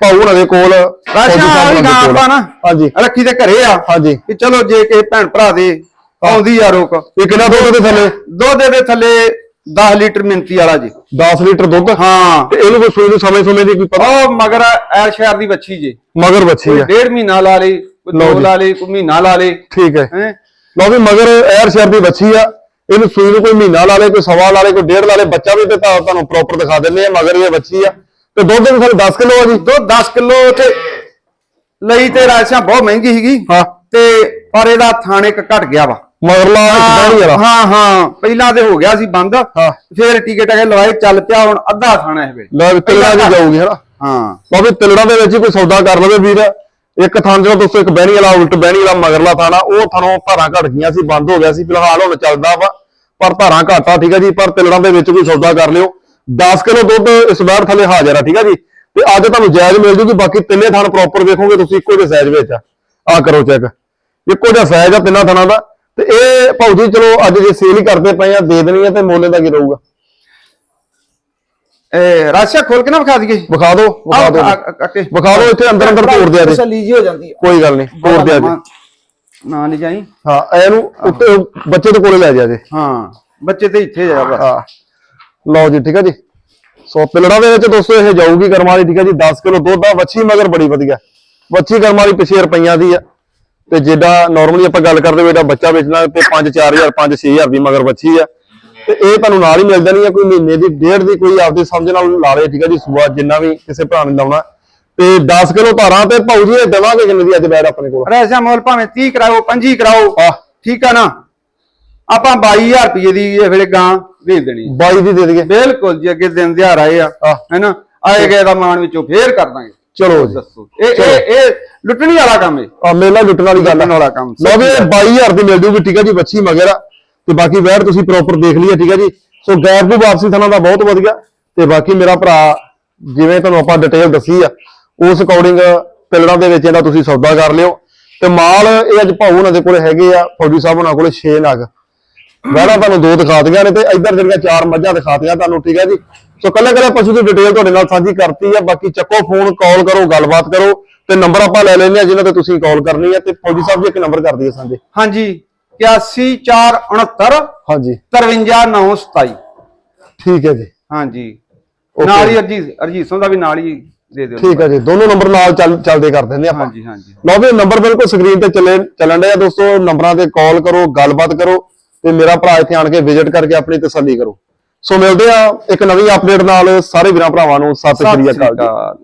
ਭਾਊ ਹੁਣਾਂ ਦੇ ਕੋਲ ਰਾਸ਼ਾ ਵਾਲੀ ਕੋਲ। ਆਪਾਂ ਨਾ ਹਾਂਜੀ। ਰੱਖੀ ਦੇ ਘਰੇ ਆ। ਹਾਂਜੀ। ਕਿ ਚਲੋ ਜੇ ਕਿਸੇ ਭੈਣ ਭਰਾ ਦੇ ਆਉਂਦੀ ਆ ਰੋਕ। ਇਹ ਕਿੰਨਾ ਦੁੱਧ ਦੇ ਥੱਲੇ? ਦੁੱਧ ਦੇ ਥੱਲੇ 10 ਲੀਟਰ ਮਿੰਤੀ ਵਾਲਾ ਜੀ। 10 ਲੀਟਰ ਦੁੱਧ? ਹਾਂ। ਤੇ ਇਹਨੂੰ ਕੋਈ ਸੂਈ ਸਮੇਂ ਸਮੇਂ ਦੀ ਕੋਈ ਪਤਾ? ਉਹ ਮਗਰ ਐਰ ਸ਼ਹਿਰ ਦੀ ਬੱਚੀ ਜੇ। ਮਗਰ ਬੱਚੀ ਆ। ਡੇਢ ਮਹੀਨਾ ਲਾ ਲੇ ਲਓ ਦੋ। ਲਾ ਲੇ ਕੋਈ ਮਹੀਨਾ ਲਾ ਲੇ। ਠੀਕ ਹੈ। ਲਓ ਵੀ ਮਗਰ ਐਰ ਸ਼ਹਿਰ ਦੀ ਬੱਚੀ ਆ। ਇਹਨੂੰ ਸੂਈ ਨੂੰ ਕੋਈ ਮਹੀਨਾ ਲਾ ਲੇ ਕੋਈ ਸਵਾ ਲਾ ਲੇ ਕੋਈ ਡੇਢ ਲਾ ਲੇ। ਬੱਚਾ ਵੀ ਤੇ ਤਾਂ ਤੁਹਾਨੂੰ ਪ੍ਰੋਪਰ ਦਿਖਾ ਦਿੰਦੇ ਆ ਮਗਰ ਇਹ ਬੱਚੀ ਆ। ਤੇ ਦੁੱਧ ਦੇ ਥੱਲੇ 10 ਕਿਲੋ ਆ ਜੀ। ਦੁੱਧ 10 ਕਿਲੋ ਤੇ ਲਈ ਤੇ ਰਾਸ਼ਾ ਬਹੁਤ ਮਹਿੰਗੀ ਸੀਗੀ। ਹਾਂ। ਤੇ ਪਰ ਇਹਦਾ ਥਾਣੇ ਕ ਘਟ ਗਿਆ ਵਾ। ਮਗਰਲਾ ਵਾਲਾ ਹਾਂ ਹਾਂ ਪਹਿਲਾਂ ਤੇ ਹੋ ਗਿਆ ਸੀ ਬੰਦ। ਹਾਂ। ਫੇਰ ਟਿਕਟ ਟਕੇ ਲਵਾਏ ਚੱਲ ਪਿਆ ਹੁਣ ਅੱਧਾ ਥਾਣਾ ਹੈ ਵੇ ਲੈ ਵੀ ਤਿਲੜਾ ਦੀ ਜਾਊਗੀ ਹਨਾ? ਹਾਂ। ਬਾਬੇ ਤਿਲੜਾ ਦੇ ਵਿੱਚ ਹੀ ਕੋਈ ਸੌਦਾ ਕਰ ਲਵੇ ਵੀਰ। ਇੱਕ ਥਾਂ ਜਿਹੜਾ ਦੋਸਤੋ ਇੱਕ ਬਹਿਣੀ ਵਾਲਾ ਉਲਟ ਬਹਿਣੀ ਵਾਲਾ ਮਗਰਲਾ ਥਾਣਾ ਉਹ ਥਾਣੋਂ ਧਾਰਾਂ ਘਟ ਗਈਆਂ ਸੀ ਬੰਦ ਹੋ ਗਿਆ ਸੀ। ਫਿਲਹਾਲ ਹੁਣ ਚੱਲਦਾ ਵਾ ਪਰ ਧਾਰਾਂ ਘਾਟਾ ਠੀਕ ਹੈ ਜੀ ਪਰ ਤਿਲੜਾਂ ਦੇ ਵਿੱਚ ਕੋਈ ਸੌਦਾ ਕਰ ਲਿਓ। 10 ਕਿਲੋ ਦੁੱਧ ਇਸ ਵਾਰ ਥੱਲੇ ਹਾਜ਼ਰ ਆ ਠੀਕ ਹੈ ਜੀ? ਤੇ ਅੱਜ ਤੁਹਾਨੂੰ ਜਾਇਜ਼ ਮਿਲ ਜੂਗੀ ਬਾਕੀ ਤਿੰਨੇ ਥਾਣ ਪ੍ਰੋਪਰ ਵੇਖੋਗੇ ਤੁਸੀਂ ਇੱਕੋ ਜਿਹੇ ਸਾਈਜ਼ ਵਿੱਚ ਆ। ਆ ਕਰੋ ਚੈੱਕ ਇੱਕੋ ਜਿਹਾ ਸਾਈਜ਼ ਆ ਤਿੰਨਾਂ ਥਾਣਾਂ ਦਾ। ਤੇ ਇਹ ਭਾਊ ਜੀ ਚਲੋ ਅੱਜ ਜੇ ਸੇਲ ਹੀ ਕਰਦੇ ਪਏ ਆ ਦੇ ਦੇਣੀ ਆ ਤੇ ਮੁੱਲ ਦਾ ਕੀ ਰਹੂਗਾ? ਇਹ ਰਾਸ਼ਾ ਖੋਲ ਕੇ ਨਾ ਵਿਖਾ ਦਈਏ। ਵਿਖਾ ਦਿਓ ਵਿਖਾ ਦਿਓ ਅੱਕੇ ਵਿਖਾ ਦਿਓ ਇੱਥੇ ਅੰਦਰ ਅੰਦਰ ਤੋੜ ਦਿਆ ਜੀ। ਤਸੱਲੀ ਜੀ ਹੋ ਜਾਂਦੀ ਹੈ ਕੋਈ ਗੱਲ ਨਹੀਂ ਤੋੜ ਦਿਆ ਜੀ। ਨਾ ਨਹੀਂ ਜਾਈ। ਹਾਂ ਇਹਨੂੰ ਉੱਤੇ ਬੱਚੇ ਦੇ ਕੋਲੇ ਲੈ ਜਾ ਜੇ। ਹਾਂ ਬੱਚੇ ਤੇ ਇੱਥੇ ਜਾ ਬਸ। ਹਾਂ। ਲਓ ਜੀ ਠੀਕ ਹੈ ਜੀ। ਸੋ ਪਿਲੜਾ ਦੇ ਵਿੱਚ ਦੋਸਤੋ ਇਹ ਜਾਊਗੀ ਕਰਮਾਂ ਦੀ ਠੀਕ ਹੈ ਜੀ। 10 ਕਿਲੋ ਦੁੱਧ ਆ ਵੱਛੀ ਮਗਰ ਬੜੀ ਵਧੀਆ। ਵੱਛੀ ਕਰਮਾਂ ਦੀ ਪਿਛੇ ਰੁਪਈਆਂ ਦੀ ਆ। ਤੇ ਜਿੱਦਾਂ ਨਾਰਮਲੀ ਆਪਾਂ ਗੱਲ ਕਰਦੇ ਹੋਏ ਇਹਦਾ ਬੱਚਾ ਵੇਚਣਾ ਤੇ 5 4000 5 6000 ਦੀ ਮਗਰ ਬੱਚੀ ਆ। ਤੇ ਇਹ ਤੁਹਾਨੂੰ ਨਾਲ ਹੀ ਮਿਲ ਜਾਣੀ ਆ ਕੋਈ ਮਹੀਨੇ ਦੀ ਡੇਢ ਦੀ ਕੋਈ ਆਪਦੀ ਸਮਝ ਨਾਲ ਲਾ ਲੇ ਠੀਕ ਆ ਜੀ। ਸੂਆ ਜਿੰਨਾ ਵੀ ਕਿਸੇ ਭਰਾ ਨੇ ਲਾਉਣਾ। ਤੇ 10 ਕਿਲੋ ਧਾਰਾਂ ਤੇ ਭਾਊ ਜੀ ਇਹ ਦੇਵਾਂਗੇ ਕਿੰਨੇ ਦੀ ਅੱਜ ਬੈਡ ਆਪਣੇ ਕੋਲ। ਰੈਸਾ ਮੁੱਲ ਭਾਵੇਂ 30 ਕਰਾਓ 25 ਕਰਾਓ। ਠੀਕ ਆ ਨਾ? ਆਪਾਂ 22000 ਰੁਪਏ ਦੀ ਇਹ ਵੇਲੇ ਗਾਂ ਵੇਚ ਦੇਣੀ 22 ਦੀ ਦੇ ਦਈਏ। ਬਿਲਕੁਲ ਜੀ ਅੱਗੇ ਦਿਨ ਦਿਹਾੜ ਆਏ ਆ। ਆਹ। ਹੈਨਾ? ਆਏ ਗਏ ਦਾ ਮਾਨ ਵਿੱਚੋਂ ਫੇਰ ਕਰ ਦਾਂਗੇ। ਚਲੋ ਜੀ। ਦੱਸੋ। ਇਹ ਇਹ ਇਹ ਲੁੱਟਣੀ ਵਾਲਾ ਕੰਮ ਏ। ਆ ਮੇਲਾ ਲੁੱਟਣ ਵਾਲੀ ਗੱਲ ਲੁੱਟਣ ਵਾਲਾ ਕੰਮ ਲਓ ਵੀ ਇਹ 22000 ਦੀ ਮਿਲ ਜੂਗੀ ਠੀਕ ਹੈ ਜੀ ਬੱਚੀ ਮਗਰ। ਆ ਤੇ ਬਾਕੀ ਵੈਰ ਤੁਸੀਂ ਪ੍ਰੋਪਰ ਦੇਖ ਲਈ ਠੀਕ ਹੈ ਜੀ। ਸੋ ਗੈਰ ਦੀ ਵਾਪਸੀ ਥਾਣਾ ਦਾ ਬਹੁਤ ਵਧੀਆ ਤੇ ਬਾਕੀ ਮੇਰਾ ਭਰਾ ਜਿਵੇਂ ਤੁਹਾਨੂੰ ਆਪਾਂ ਡਿਟੇਲ ਦੱਸੀ ਆ ਉਸ ਅਕੋਰਡਿੰਗ ਪਿਲੜਾਂ ਦੇ ਵਿੱਚ ਇਹਦਾ ਤੁਸੀਂ ਸੌਦਾ ਕਰ ਲਿਓ। ਤੇ ਮਾਲ ਇਹ ਅੱਜ ਭਾਊ ਉਹਨਾਂ ਦੇ ਕੋਲ ਹੈਗੇ ਆ ਫੌਜੀ ਸਾਹਿਬ ਉਹਨਾਂ ਕੋਲ 6 ਨਗ ਵੈੜਾ ਤੁਹਾਨੂੰ ਦੋ ਦਿਖਾ ਦਿਆਂ ਨੇ ਤੇ ਇੱਧਰ ਜਿਹੜੀਆਂ ਚਾਰ ਮੱਝਾਂ ਦਿਖਾਤੀਆਂ ਤੁਹਾਨੂੰ ਠੀਕ ਹੈ ਜੀ? ਸੋ ਕੱਲੇ ਕੱਲੇ ਪਸ਼ੂ ਦੀ ਡਿਟੇਲ ਤੁਹਾਡੇ ਨਾਲ ਸਾਂਝੀ ਕਰਤੀ ਆ ਬਾਕੀ ਚੱਕੋ ਫੋਨ ਕਾਲ ਕਰੋ ਗੱਲਬਾਤ ਕਰੋ ਤੇ ਨੰਬਰ ਆਪਾਂ ਲੈ ਲੈਂਦੇ ਆ ਜਿਨ੍ਹਾਂ ਤੇ ਤੁਸੀਂ ਕਾਲ ਕਰਨੀ ਹੈ ਤੇ ਫੌਜੀ ਸਾਹਿਬ ਜੀ ਇੱਕ ਨੰਬਰ ਕਰ ਦਈਏ ਸਾਂਝੇ। ਹਾਂਜੀ 81469 ਹਾਂਜੀ। 53927 ਠੀਕ ਹੈ ਜੀ। ਹਾਂਜੀ. ਨਾਲ ਹੀ ਅਰਜੀ ਅਰਜੀਤੋਂ ਦਾ ਵੀ ਨਾਲ ਹੀ ਦੇ ਦਿਓ। ਠੀਕ ਹੈ ਜੀ ਦੋਨੋਂ ਨੰਬਰ ਨਾਲ ਚੱਲ ਚੱਲਦੇ ਕਰ ਦਿੰਦੇ ਆਪਾਂ। ਹਾਂਜੀ ਹਾਂਜੀ। ਲਓ ਵੀ ਨੰਬਰ ਬਿਲਕੁਲ ਸਕਰੀਨ ਤੇ ਚੱਲੇ ਚੱਲਣ ਡਿਆ ਦੋਸਤੋ ਨੰਬਰਾਂ ਤੇ ਕਾਲ ਕਰੋ ਗੱਲਬਾਤ ਕਰੋ। ਤੇ ਮੇਰਾ ਭਰਾ ਇੱਥੇ ਆਣ ਕੇ ਵਿਜ਼ਿਟ ਕਰਕੇ ਆਪਣੀ ਤਸੱਲੀ ਕਰੋ। ਸੋ ਮਿਲਦੇ ਆ ਇੱਕ ਨਵੀਂ ਅਪਡੇਟ ਨਾਲ ਸਾਰੇ ਵੀਰਾਂ ਭਰਾਵਾਂ ਨੂੰ। ਸਤਿ ਸ਼੍ਰੀ ਅਕਾਲ।